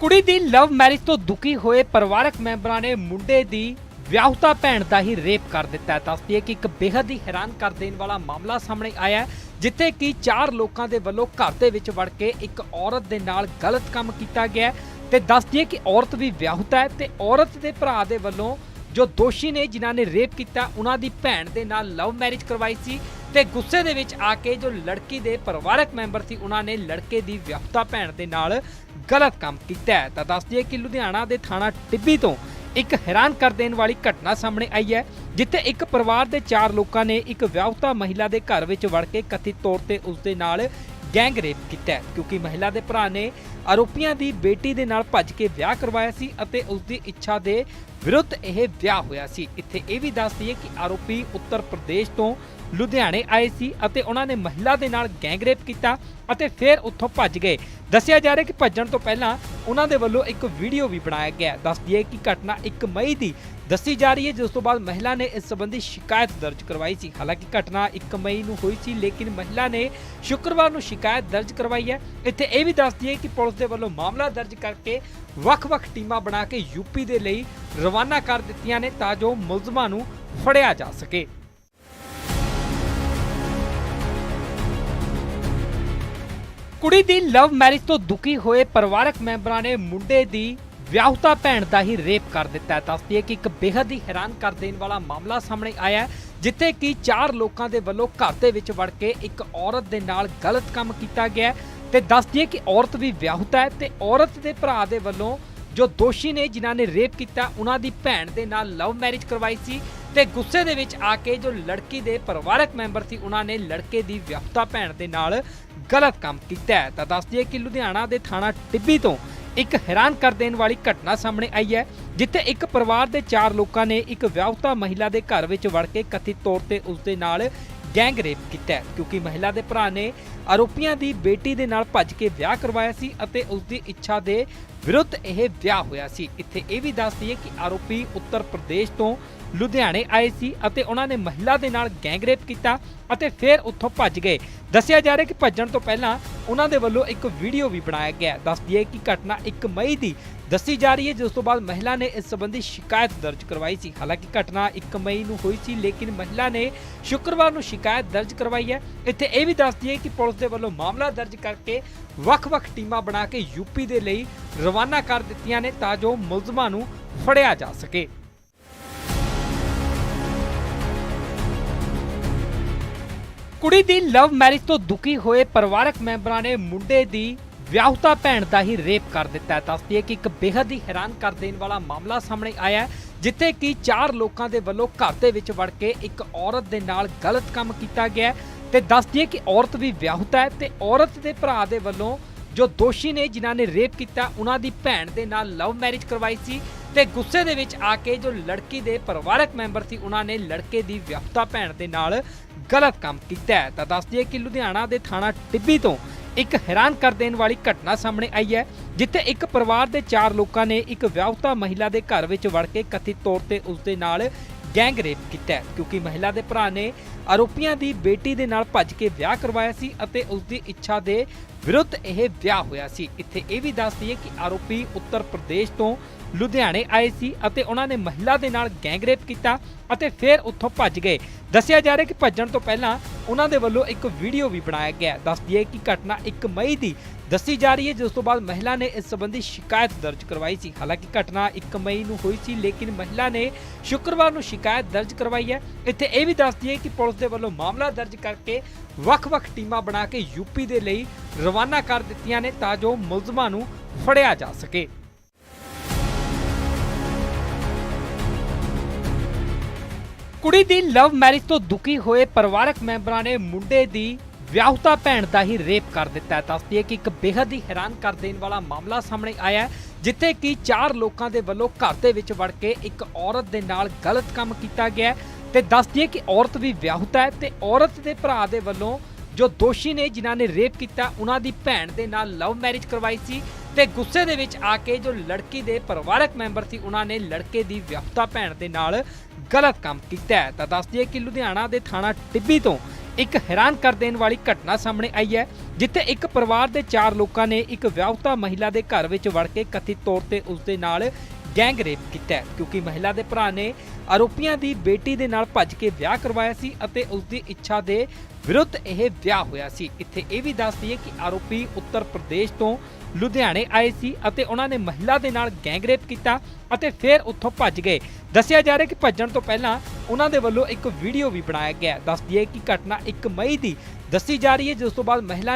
S1: ਕੁੜੀ ਦੀ ਲਵ ਮੈਰਿਜ ਤੋਂ ਦੁਖੀ ਹੋਏ ਪਰਿਵਾਰਕ ਮੈਂਬਰਾਂ ਨੇ ਮੁੰਡੇ ਦੀ ਵਿਆਹੁਤਾ ਭੈਣ ਦਾ ਹੀ ਰੇਪ ਕਰ ਦਿੱਤਾ ਹੈ। ਦੱਸਦੀ ਹੈ ਕਿ ਇੱਕ ਬੇहद ਹੀ ਹੈਰਾਨ ਕਰ ਦੇਣ ਵਾਲਾ ਮਾਮਲਾ ਸਾਹਮਣੇ ਆਇਆ ਹੈ, ਜਿੱਥੇ ਕਿ ਚਾਰ ਲੋਕਾਂ ਦੇ ਵੱਲੋਂ ਘਰ ਦੇ ਵਿੱਚ ਵੜ ਕੇ ਇੱਕ ਔਰਤ ਦੇ ਨਾਲ ਗਲਤ ਕੰਮ ਕੀਤਾ ਗਿਆ ਹੈ ਤੇ ਦੱਸਦੀ ਹੈ ਕਿ ਔਰਤ ਵੀ ਵਿਆਹੁਤਾ ਹੈ ਤੇ ਔਰਤ ਦੇ ਭਰਾ ਦੇ ਵੱਲੋਂ ਜੋ ਦੋਸ਼ੀ ਨੇ ਜਿਨ੍ਹਾਂ ਨੇ ਰੇਪ ਕੀਤਾ, ਉਹਨਾਂ ਦੀ ਭੈਣ ਦੇ ਨਾਲ ਲਵ ਮੈਰਿਜ ਕਰਵਾਈ ਸੀ ਤੇ ਗੁੱਸੇ ਦੇ ਵਿੱਚ ਆ ਕੇ ਜੋ ਲੜਕੀ ਦੇ ਪਰਿਵਾਰਕ ਮੈਂਬਰ ਸੀ, ਉਹਨਾਂ ਨੇ ਲੜਕੇ ਦੀ ਵਿਆਹੁਤਾ ਭੈਣ ਦੇ ਨਾਲ ਗਲਤ ਕੰਮ ਕੀਤਾ ਤਾਂ ਦੱਸਦੀ ਹੈ ਕਿ ਲੁਧਿਆਣਾ ਦੇ ਥਾਣਾ ਟਿੱਬੀ ਤੋਂ ਇੱਕ ਹੈਰਾਨ ਕਰ ਦੇਣ ਵਾਲੀ ਘਟਨਾ ਸਾਹਮਣੇ ਆਈ ਹੈ, ਜਿੱਥੇ ਇੱਕ ਪਰਿਵਾਰ ਦੇ ਚਾਰ ਲੋਕਾਂ ਨੇ ਇੱਕ ਵਿਆਹੁਤਾ ਮਹਿਲਾ ਦੇ ਘਰ ਵਿੱਚ ਵੜ ਕੇ ਕਥਿਤ ਤੌਰ ਤੇ ਉਸ ਦੇ ਨਾਲ ਗੈਂਗ ਰੇਪ ਕੀਤਾ ਕਿਉਂਕਿ ਮਹਿਲਾ ਦੇ ਭਰਾ ਨੇ ਆਰੋਪੀਆਂ ਦੀ ਬੇਟੀ ਦੇ ਨਾਲ ਭੱਜ ਕੇ ਵਿਆਹ ਕਰਵਾਇਆ ਸੀ ਅਤੇ ਉਸ ਦੀ ਇੱਛਾ ਦੇ ਵਿਰੁੱਧ ਇਹ ਵਿਆਹ ਹੋਇਆ ਸੀ। ਇੱਥੇ ਇਹ ਵੀ ਦੱਸ ਦਈਏ ਕਿ ਆਰੋਪੀ ਉੱਤਰ ਪ੍ਰਦੇਸ਼ ਤੋਂ ਲੁਧਿਆਣੇ ਆਏ ਸੀ ਅਤੇ ਉਹਨਾਂ ਨੇ ਮਹਿਲਾ ਦੇ ਨਾਲ ਗੈਂਗਰੇਪ ਕੀਤਾ ਅਤੇ ਫਿਰ ਉੱਥੋਂ ਭੱਜ ਗਏ। ਦੱਸਿਆ ਜਾ ਰਿਹਾ ਕਿ ਭੱਜਣ ਤੋਂ ਪਹਿਲਾਂ ਉਹਨਾਂ ਦੇ ਵੱਲੋਂ ਇੱਕ ਵੀਡੀਓ ਵੀ ਬਣਾਇਆ ਗਿਆ। ਹੈ। ਦੱਸ ਦਈਏ ਕਿ ਘਟਨਾ 1 ਮਈ ਦੀ ਦੱਸੀ ਜਾ ਰਹੀ ਹੈ, ਜਿਸ ਤੋਂ ਬਾਅਦ ਮਹਿਲਾ ਨੇ ਇਸ ਸੰਬੰਧੀ ਸ਼ਿਕਾਇਤ ਦਰਜ ਕਰਵਾਈ ਸੀ। ਹਾਲਾਂਕਿ ਘਟਨਾ 1 ਮਈ ਨੂੰ ਹੋਈ ਸੀ, ਲੇਕਿਨ ਮਹਿਲਾ ਨੇ ਸ਼ੁੱਕਰਵਾਰ ਨੂੰ ਸ਼ਿਕਾਇਤ ਦਰਜ ਕਰਵਾਈ ਹੈ। ਇੱਥੇ ਇਹ ਵੀ ਦੱਸਦੀ ਹੈ ਕਿ ਪੁਲਿਸ ਦੇ ਵੱਲੋਂ ਮਾਮਲਾ ਦਰਜ ਕਰਕੇ ਵੱਖ-ਵੱਖ ਟੀਮਾਂ ਬਣਾ ਕੇ ਯੂਪੀ ਦੇ ਲਈ ਰਵਾਨਾ ਕਰ ਦਿੱਤੀਆਂ ਨੇ ਤਾਂ ਜੋ ਮੁਲਜ਼ਮਾਂ ਨੂੰ ਫੜਿਆ ਜਾ ਸਕੇ। ਕੁੜੀ ਦੀ ਲਵ ਮੈਰਿਜ ਤੋਂ ਦੁਖੀ ਹੋਏ ਪਰਿਵਾਰਕ ਮੈਂਬਰਾਂ ਨੇ ਮੁੰਡੇ ਦੀ ਵਿਆਹੁਤਾ ਭੈਣ ਦਾ ਹੀ ਰੇਪ ਕਰ ਦਿੱਤਾ। ਦੱਸਦੀ ਹੈ ਕਿ ਇੱਕ ਬੇहद ਹੀ ਹੈਰਾਨ ਕਰ ਦੇਣ ਵਾਲਾ ਮਾਮਲਾ ਸਾਹਮਣੇ ਆਇਆ ਜਿੱਥੇ ਕਿ ਚਾਰ ਲੋਕਾਂ ਦੇ ਵੱਲੋਂ ਘਰ ਦੇ ਵਿੱਚ ਵੜ ਕੇ ਇੱਕ ਔਰਤ ਦੇ ਨਾਲ ਗਲਤ ਕੰਮ ਕੀਤਾ ਗਿਆ ਤੇ ਦੱਸਦੀ ਹੈ ਕਿ ਔਰਤ ਵੀ ਵਿਆਹੁਤਾ ਹੈ ਤੇ ਔਰਤ ਦੇ ਭਰਾ ਦੇ ਵੱਲੋਂ ਜੋ ਦੋਸ਼ੀ ਨੇ, ਜਿਨ੍ਹਾਂ ਨੇ ਰੇਪ ਕੀਤਾ, ਉਹਨਾਂ ਦੀ ਭੈਣ ਦੇ ਨਾਲ ਲਵ ਮੈਰਿਜ ਕਰਵਾਈ ਸੀ ਤੇ ਗੁੱਸੇ ਦੇ ਵਿੱਚ ਆ ਕੇ ਜੋ ਲੜਕੀ ਦੇ ਪਰਿਵਾਰਕ ਮੈਂਬਰ ਸੀ, ਉਹਨਾਂ ਨੇ ਲੜਕੇ ਦੀ ਵਿਆਹੁਤਾ ਭੈਣ ਦੇ ਨਾਲ ਗਲਤ ਕੰਮ ਕੀਤਾ ਹੈ। ਤਾਂ ਦੱਸਦੀ ਹੈ ਕਿ ਲੁਧਿਆਣਾ ਦੇ ਥਾਣਾ ਟਿੱਬੀ ਤੋਂ ਇੱਕ ਹੈਰਾਨ ਕਰ ਦੇਣ ਵਾਲੀ ਘਟਨਾ ਸਾਹਮਣੇ ਆਈ ਹੈ, ਜਿੱਥੇ ਇੱਕ ਪਰਿਵਾਰ ਦੇ ਚਾਰ ਲੋਕਾਂ ਨੇ ਇੱਕ ਵਿਆਹੁਤਾ ਮਹਿਲਾ ਦੇ ਘਰ ਵਿੱਚ ਵੜ ਕੇ ਕਥਿਤ ਤੌਰ ਤੇ ਉਸ ਦੇ ਨਾਲ ਗੈਂਗ ਰੇਪ ਕੀਤਾ ਹੈ, ਕਿਉਂਕਿ ਮਹਿਲਾ ਦੇ ਭਰਾ ਨੇ ਆਰੋਪੀਆਂ ਦੀ ਬੇਟੀ ਦੇ ਨਾਲ ਭੱਜ ਕੇ ਵਿਆਹ ਕਰਵਾਇਆ ਸੀ ਅਤੇ ਉਸ ਦੀ ਇੱਛਾ ਦੇ ਵਿਰੁੱਧ ਇਹ ਵਿਆਹ ਹੋਇਆ ਸੀ ਇੱਥੇ ਇਹ ਵੀ ਦੱਸ ਦਈਏ ਕਿ ਆਰੋਪੀ ਉੱਤਰ ਪ੍ਰਦੇਸ਼ ਤੋਂ ਲੁਧਿਆਣੇ ਆਏ ਸੀ ਅਤੇ ਉਹਨਾਂ ਨੇ ਮਹਿਲਾ ਦੇ ਨਾਲ ਗੈਂਗ ਰੇਪ ਕੀਤਾ ਅਤੇ ਫਿਰ ਉੱਥੋਂ ਭੱਜ ਗਏ ਦੱਸਿਆ ਜਾ ਰਿਹਾ ਕਿ ਭੱਜਣ ਤੋਂ ਪਹਿਲਾਂ ਉਹਨਾਂ ਦੇ ਵੱਲੋਂ ਇੱਕ ਵੀਡੀਓ ਵੀ ਬਣਾਇਆ ਗਿਆ ਹੈ। ਦੱਸ ਦਈਏ ਕਿ ਘਟਨਾ 1 ਮਈ ਦੀ ਦੱਸੀ ਜਾ ਰਹੀ ਹੈ ਜਿਸ ਤੋਂ ਬਾਅਦ ਮਹਿਲਾ ਨੇ ਇਸ ਸੰਬੰਧੀ ਸ਼ਿਕਾਇਤ ਦਰਜ ਕਰਵਾਈ ਸੀ। ਹਾਲਾਂਕਿ ਘਟਨਾ 1 ਮਈ ਨੂੰ ਹੋਈ ਸੀ, ਲੇਕਿਨ ਮਹਿਲਾ ਨੇ ਸ਼ੁੱਕਰਵਾਰ ਨੂੰ ਸ਼ਿਕਾਇਤ ਦਰਜ ਕਰਵਾਈ ਹੈ। ਇੱਥੇ ਇਹ ਵੀ ਦੱਸਦੀ ਹੈ ਕਿ ਪੁਲਿਸ ਦੇ ਵੱਲੋਂ ਮਾਮਲਾ ਦਰਜ ਕਰਕੇ ਵੱਖ-ਵੱਖ ਟੀਮਾਂ ਬਣਾ ਕੇ ਯੂਪੀ ਦੇ ਲਈ ਰਵਾਨਾ ਕਰ ਦਿੱਤੀਆਂ ਨੇ ਤਾਂ ਜੋ ਮੁਲਜ਼ਮਾਂ ਨੂੰ ਫੜਿਆ ਜਾ ਸਕੇ। ਕੁੜੀ ਦੀ ਲਵ ਮੈਰਿਜ ਤੋਂ ਦੁਖੀ ਹੋਏ ਪਰਿਵਾਰਕ ਮੈਂਬਰਾਂ ਨੇ ਮੁੰਡੇ ਦੀ ਵਿਆਹੁਤਾ ਭੈਣ ਦਾ ਹੀ ਰੇਪ ਕਰ ਦਿੱਤਾ ਹੈ। ਦੱਸਦੀ ਹੈ ਕਿ ਇੱਕ ਬੇहद ਹੀ ਹੈਰਾਨ ਕਰ ਦੇਣ ਵਾਲਾ ਮਾਮਲਾ ਸਾਹਮਣੇ ਆਇਆ ਹੈ, ਜਿੱਥੇ ਕਿ ਚਾਰ ਲੋਕਾਂ ਦੇ ਵੱਲੋਂ ਘਰ ਦੇ ਵਿੱਚ ਵੜ ਕੇ ਇੱਕ ਔਰਤ ਦੇ ਨਾਲ ਗਲਤ ਕੰਮ ਕੀਤਾ ਗਿਆ ਹੈ ਤੇ ਦੱਸਦੀ ਹੈ ਕਿ ਔਰਤ ਵੀ ਵਿਆਹੁਤਾ ਹੈ ਤੇ ਔਰਤ ਦੇ ਭਰਾ ਦੇ ਵੱਲੋਂ ਜੋ ਦੋਸ਼ੀ ਨੇ ਜਿਨ੍ਹਾਂ ਨੇ ਰੇਪ ਕੀਤਾ, ਉਹਨਾਂ ਦੀ ਭੈਣ ਦੇ ਨਾਲ ਲਵ ਮੈਰਿਜ ਕਰਵਾਈ ਸੀ ਤੇ ਗੁੱਸੇ ਦੇ ਵਿੱਚ ਆ ਕੇ ਜੋ ਲੜਕੀ ਦੇ ਪਰਿਵਾਰਕ ਮੈਂਬਰ ਸੀ, ਉਹਨਾਂ ਨੇ ਲੜਕੇ ਦੀ ਵਿਆਹੁਤਾ ਭੈਣ ਦੇ ਨਾਲ ਗਲਤ ਕੰਮ ਕੀਤਾ ਹੈ। ਤਾਂ ਦੱਸਦੀ ਹੈ ਕਿ ਲੁਧਿਆਣਾ ਦੇ ਥਾਣਾ ਟਿੱਬੀ ਤੋਂ ਇੱਕ ਹੈਰਾਨ ਕਰ ਦੇਣ ਵਾਲੀ ਘਟਨਾ ਸਾਹਮਣੇ ਆਈ ਹੈ, ਜਿੱਥੇ ਇੱਕ ਪਰਿਵਾਰ ਦੇ ਚਾਰ ਲੋਕਾਂ ਨੇ ਇੱਕ ਵਿਆਹੁਤਾ ਮਹਿਲਾ ਦੇ ਘਰ ਵਿੱਚ ਵੜ ਕੇ ਕਥਿਤ ਤੌਰ ਤੇ ਉਸ ਦੇ ਨਾਲ ਗੈਂਗ ਰੇਪ ਕੀਤਾ ਕਿਉਂਕਿ ਮਹਿਲਾ ਦੇ ਭਰਾ ਨੇ ਆਰੋਪੀਆਂ ਦੀ ਬੇਟੀ ਦੇ ਨਾਲ ਭੱਜ ਕੇ ਵਿਆਹ ਕਰਵਾਇਆ ਸੀ ਅਤੇ ਉਸ ਦੀ ਇੱਛਾ ਦੇ ਵਿਰੁੱਧ ਇਹ ਵਿਆਹ ਹੋਇਆ ਸੀ। ਇੱਥੇ ਇਹ ਵੀ ਦੱਸ ਦਈਏ ਕਿ ਆਰੋਪੀ ਉੱਤਰ ਪ੍ਰਦੇਸ਼ ਤੋਂ ਲੁਧਿਆਣੇ ਆਏ ਸੀ ਅਤੇ ਉਹਨਾਂ ਨੇ ਮਹਿਲਾ ਦੇ ਨਾਲ ਗੈਂਗਰੇਪ ਕੀਤਾ ਅਤੇ ਫਿਰ ਉੱਥੋਂ ਭੱਜ ਗਏ। ਦੱਸਿਆ ਜਾ ਰਿਹਾ ਕਿ ਭੱਜਣ ਤੋਂ ਪਹਿਲਾਂ ਉਹਨਾਂ ਦੇ ਵੱਲੋਂ ਇੱਕ ਵੀਡੀਓ ਵੀ ਬਣਾਇਆ ਗਿਆ। ਹੈ। ਦੱਸ ਦਈਏ ਕਿ ਘਟਨਾ 1 ਮਈ ਦੀ ਦੱਸੀ ਜਾ ਰਹੀ ਹੈ, ਜਿਸ ਤੋਂ ਬਾਅਦ ਮਹਿਲਾ ਨੇ ਇਸ ਸੰਬੰਧੀ ਸ਼ਿਕਾਇਤ ਦਰਜ ਕਰਵਾਈ ਸੀ। ਹਾਲਾਂਕਿ ਘਟਨਾ 1 ਮਈ ਨੂੰ ਹੋਈ ਸੀ, ਲੇਕਿਨ ਮਹਿਲਾ ਨੇ ਸ਼ੁੱਕਰਵਾਰ ਨੂੰ ਸ਼ਿਕਾਇਤ ਦਰਜ ਕਰਵਾਈ ਹੈ। ਇੱਥੇ ਇਹ ਵੀ ਦੱਸਦੀ ਹੈ ਕਿ ਪੁਲਿਸ ਦੇ ਵੱਲੋਂ ਮਾਮਲਾ ਦਰਜ ਕਰਕੇ ਵੱਖ-ਵੱਖ ਟੀਮਾਂ ਬਣਾ ਕੇ ਯੂਪੀ ਦੇ ਲਈ ਰਵਾਨਾ ਕਰ ਦਿੱਤੀਆਂ ਨੇ ਤਾਂ ਜੋ ਮੁਲਜ਼ਮਾਂ ਨੂੰ ਫੜਿਆ ਜਾ ਸਕੇ। ਕੁੜੀ ਦੀ ਲਵ ਮੈਰਿਜ ਤੋਂ ਦੁਖੀ ਹੋਏ ਪਰਿਵਾਰਕ ਮੈਂਬਰਾਂ ਨੇ ਮੁੰਡੇ ਦੀ ਵਿਆਹੁਤਾ ਭੈਣ ਦਾ ਹੀ ਰੇਪ ਕਰ ਦਿੱਤਾ। ਦੱਸਦੀ ਹੈ ਕਿ ਇੱਕ ਬੇहद ਹੀ ਹੈਰਾਨ ਕਰ ਦੇਣ ਵਾਲਾ ਮਾਮਲਾ ਸਾਹਮਣੇ ਆਇਆ ਹੈ, ਜਿੱਥੇ ਕਿ ਚਾਰ ਲੋਕਾਂ ਦੇ ਵੱਲੋਂ ਘਰ ਦੇ ਵਿੱਚ ਵੜ ਕੇ ਇੱਕ ਔਰਤ ਦੇ ਨਾਲ ਗਲਤ ਕੰਮ ਕੀਤਾ ਗਿਆ ਹੈ। ਤੇ ਦੱਸਦੀ ਹੈ ਕਿ ਔਰਤ ਵੀ ਵਿਆਹੁਤਾ ਹੈ ਤੇ ਔਰਤ ਦੇ ਭਰਾ ਦੇ ਵੱਲੋਂ ਜੋ ਦੋਸ਼ੀ ਨੇ, ਜਿਨ੍ਹਾਂ ਨੇ ਰੇਪ ਕੀਤਾ, ਉਹਨਾਂ ਦੀ ਭੈਣ ਦੇ ਨਾਲ ਲਵ ਮੈਰਿਜ ਕਰਵਾਈ ਸੀ ਤੇ ਗੁੱਸੇ ਦੇ ਵਿੱਚ ਆ ਕੇ ਜੋ ਲੜਕੀ ਦੇ ਪਰਿਵਾਰਕ ਮੈਂਬਰ ਸੀ, ਉਹਨਾਂ ਨੇ ਲੜਕੇ ਦੀ ਵਿਆਹੁਤਾ ਭੈਣ ਦੇ ਨਾਲ ਗਲਤ ਕੰਮ ਕੀਤਾ ਹੈ। ਤਾਂ ਦੱਸਦੀ ਹੈ ਕਿ ਲੁਧਿਆਣਾ ਦੇ ਥਾਣਾ ਟਿੱਬੀ ਤੋਂ ਇੱਕ ਹੈਰਾਨ ਕਰ ਦੇਣ ਵਾਲੀ ਘਟਨਾ ਸਾਹਮਣੇ ਆਈ ਹੈ, ਜਿੱਥੇ ਇੱਕ ਪਰਿਵਾਰ ਦੇ ਚਾਰ ਲੋਕਾਂ ਨੇ ਇੱਕ ਵਿਆਹੁਤਾ ਮਹਿਲਾ ਦੇ ਘਰ ਵਿੱਚ ਵੜ ਕੇ ਕਥਿਤ ਤੌਰ ਤੇ ਉਸ ਦੇ ਨਾਲ ਗੈਂਗ ਰੇਪ ਕੀਤਾ ਕਿਉਂਕਿ ਮਹਿਲਾ ਦੇ ਭਰਾ ਨੇ ਆਰੋਪੀਆਂ ਦੀ ਬੇਟੀ ਦੇ ਨਾਲ ਭੱਜ ਕੇ ਵਿਆਹ ਕਰਵਾਇਆ ਸੀ ਅਤੇ ਉਸ ਦੀ ਇੱਛਾ ਦੇ ਵਿਰੁੱਧ ਇਹ ਵਿਆਹ ਹੋਇਆ ਸੀ। ਇੱਥੇ ਇਹ ਵੀ ਦੱਸ ਦਈਏ ਕਿ ਆਰੋਪੀ ਉੱਤਰ ਪ੍ਰਦੇਸ਼ ਤੋਂ ਲੁਧਿਆਣੇ ਆਏ ਸੀ ਅਤੇ ਉਹਨਾਂ ਨੇ ਮਹਿਲਾ ਦੇ ਨਾਲ ਗੈਂਗ ਰੇਪ ਕੀਤਾ ਅਤੇ ਫਿਰ ਉੱਥੋਂ ਭੱਜ ਗਏ। ਦੱਸਿਆ ਜਾ ਰਿਹਾ ਕਿ ਭੱਜਣ ਤੋਂ ਪਹਿਲਾਂ ਉਹਨਾਂ ਦੇ ਵੱਲੋਂ ਇੱਕ ਵੀਡੀਓ ਵੀ ਬਣਾਇਆ ਗਿਆ ਦੱਸ ਦਈਏ ਕਿ ਘਟਨਾ 1 ਮਈ ਦੀ ਦੱਸੀ ਜਾ ਰਹੀ ਹੈ, ਜਿਸ ਤੋਂ ਬਾਅਦ ਮਹਿਲਾ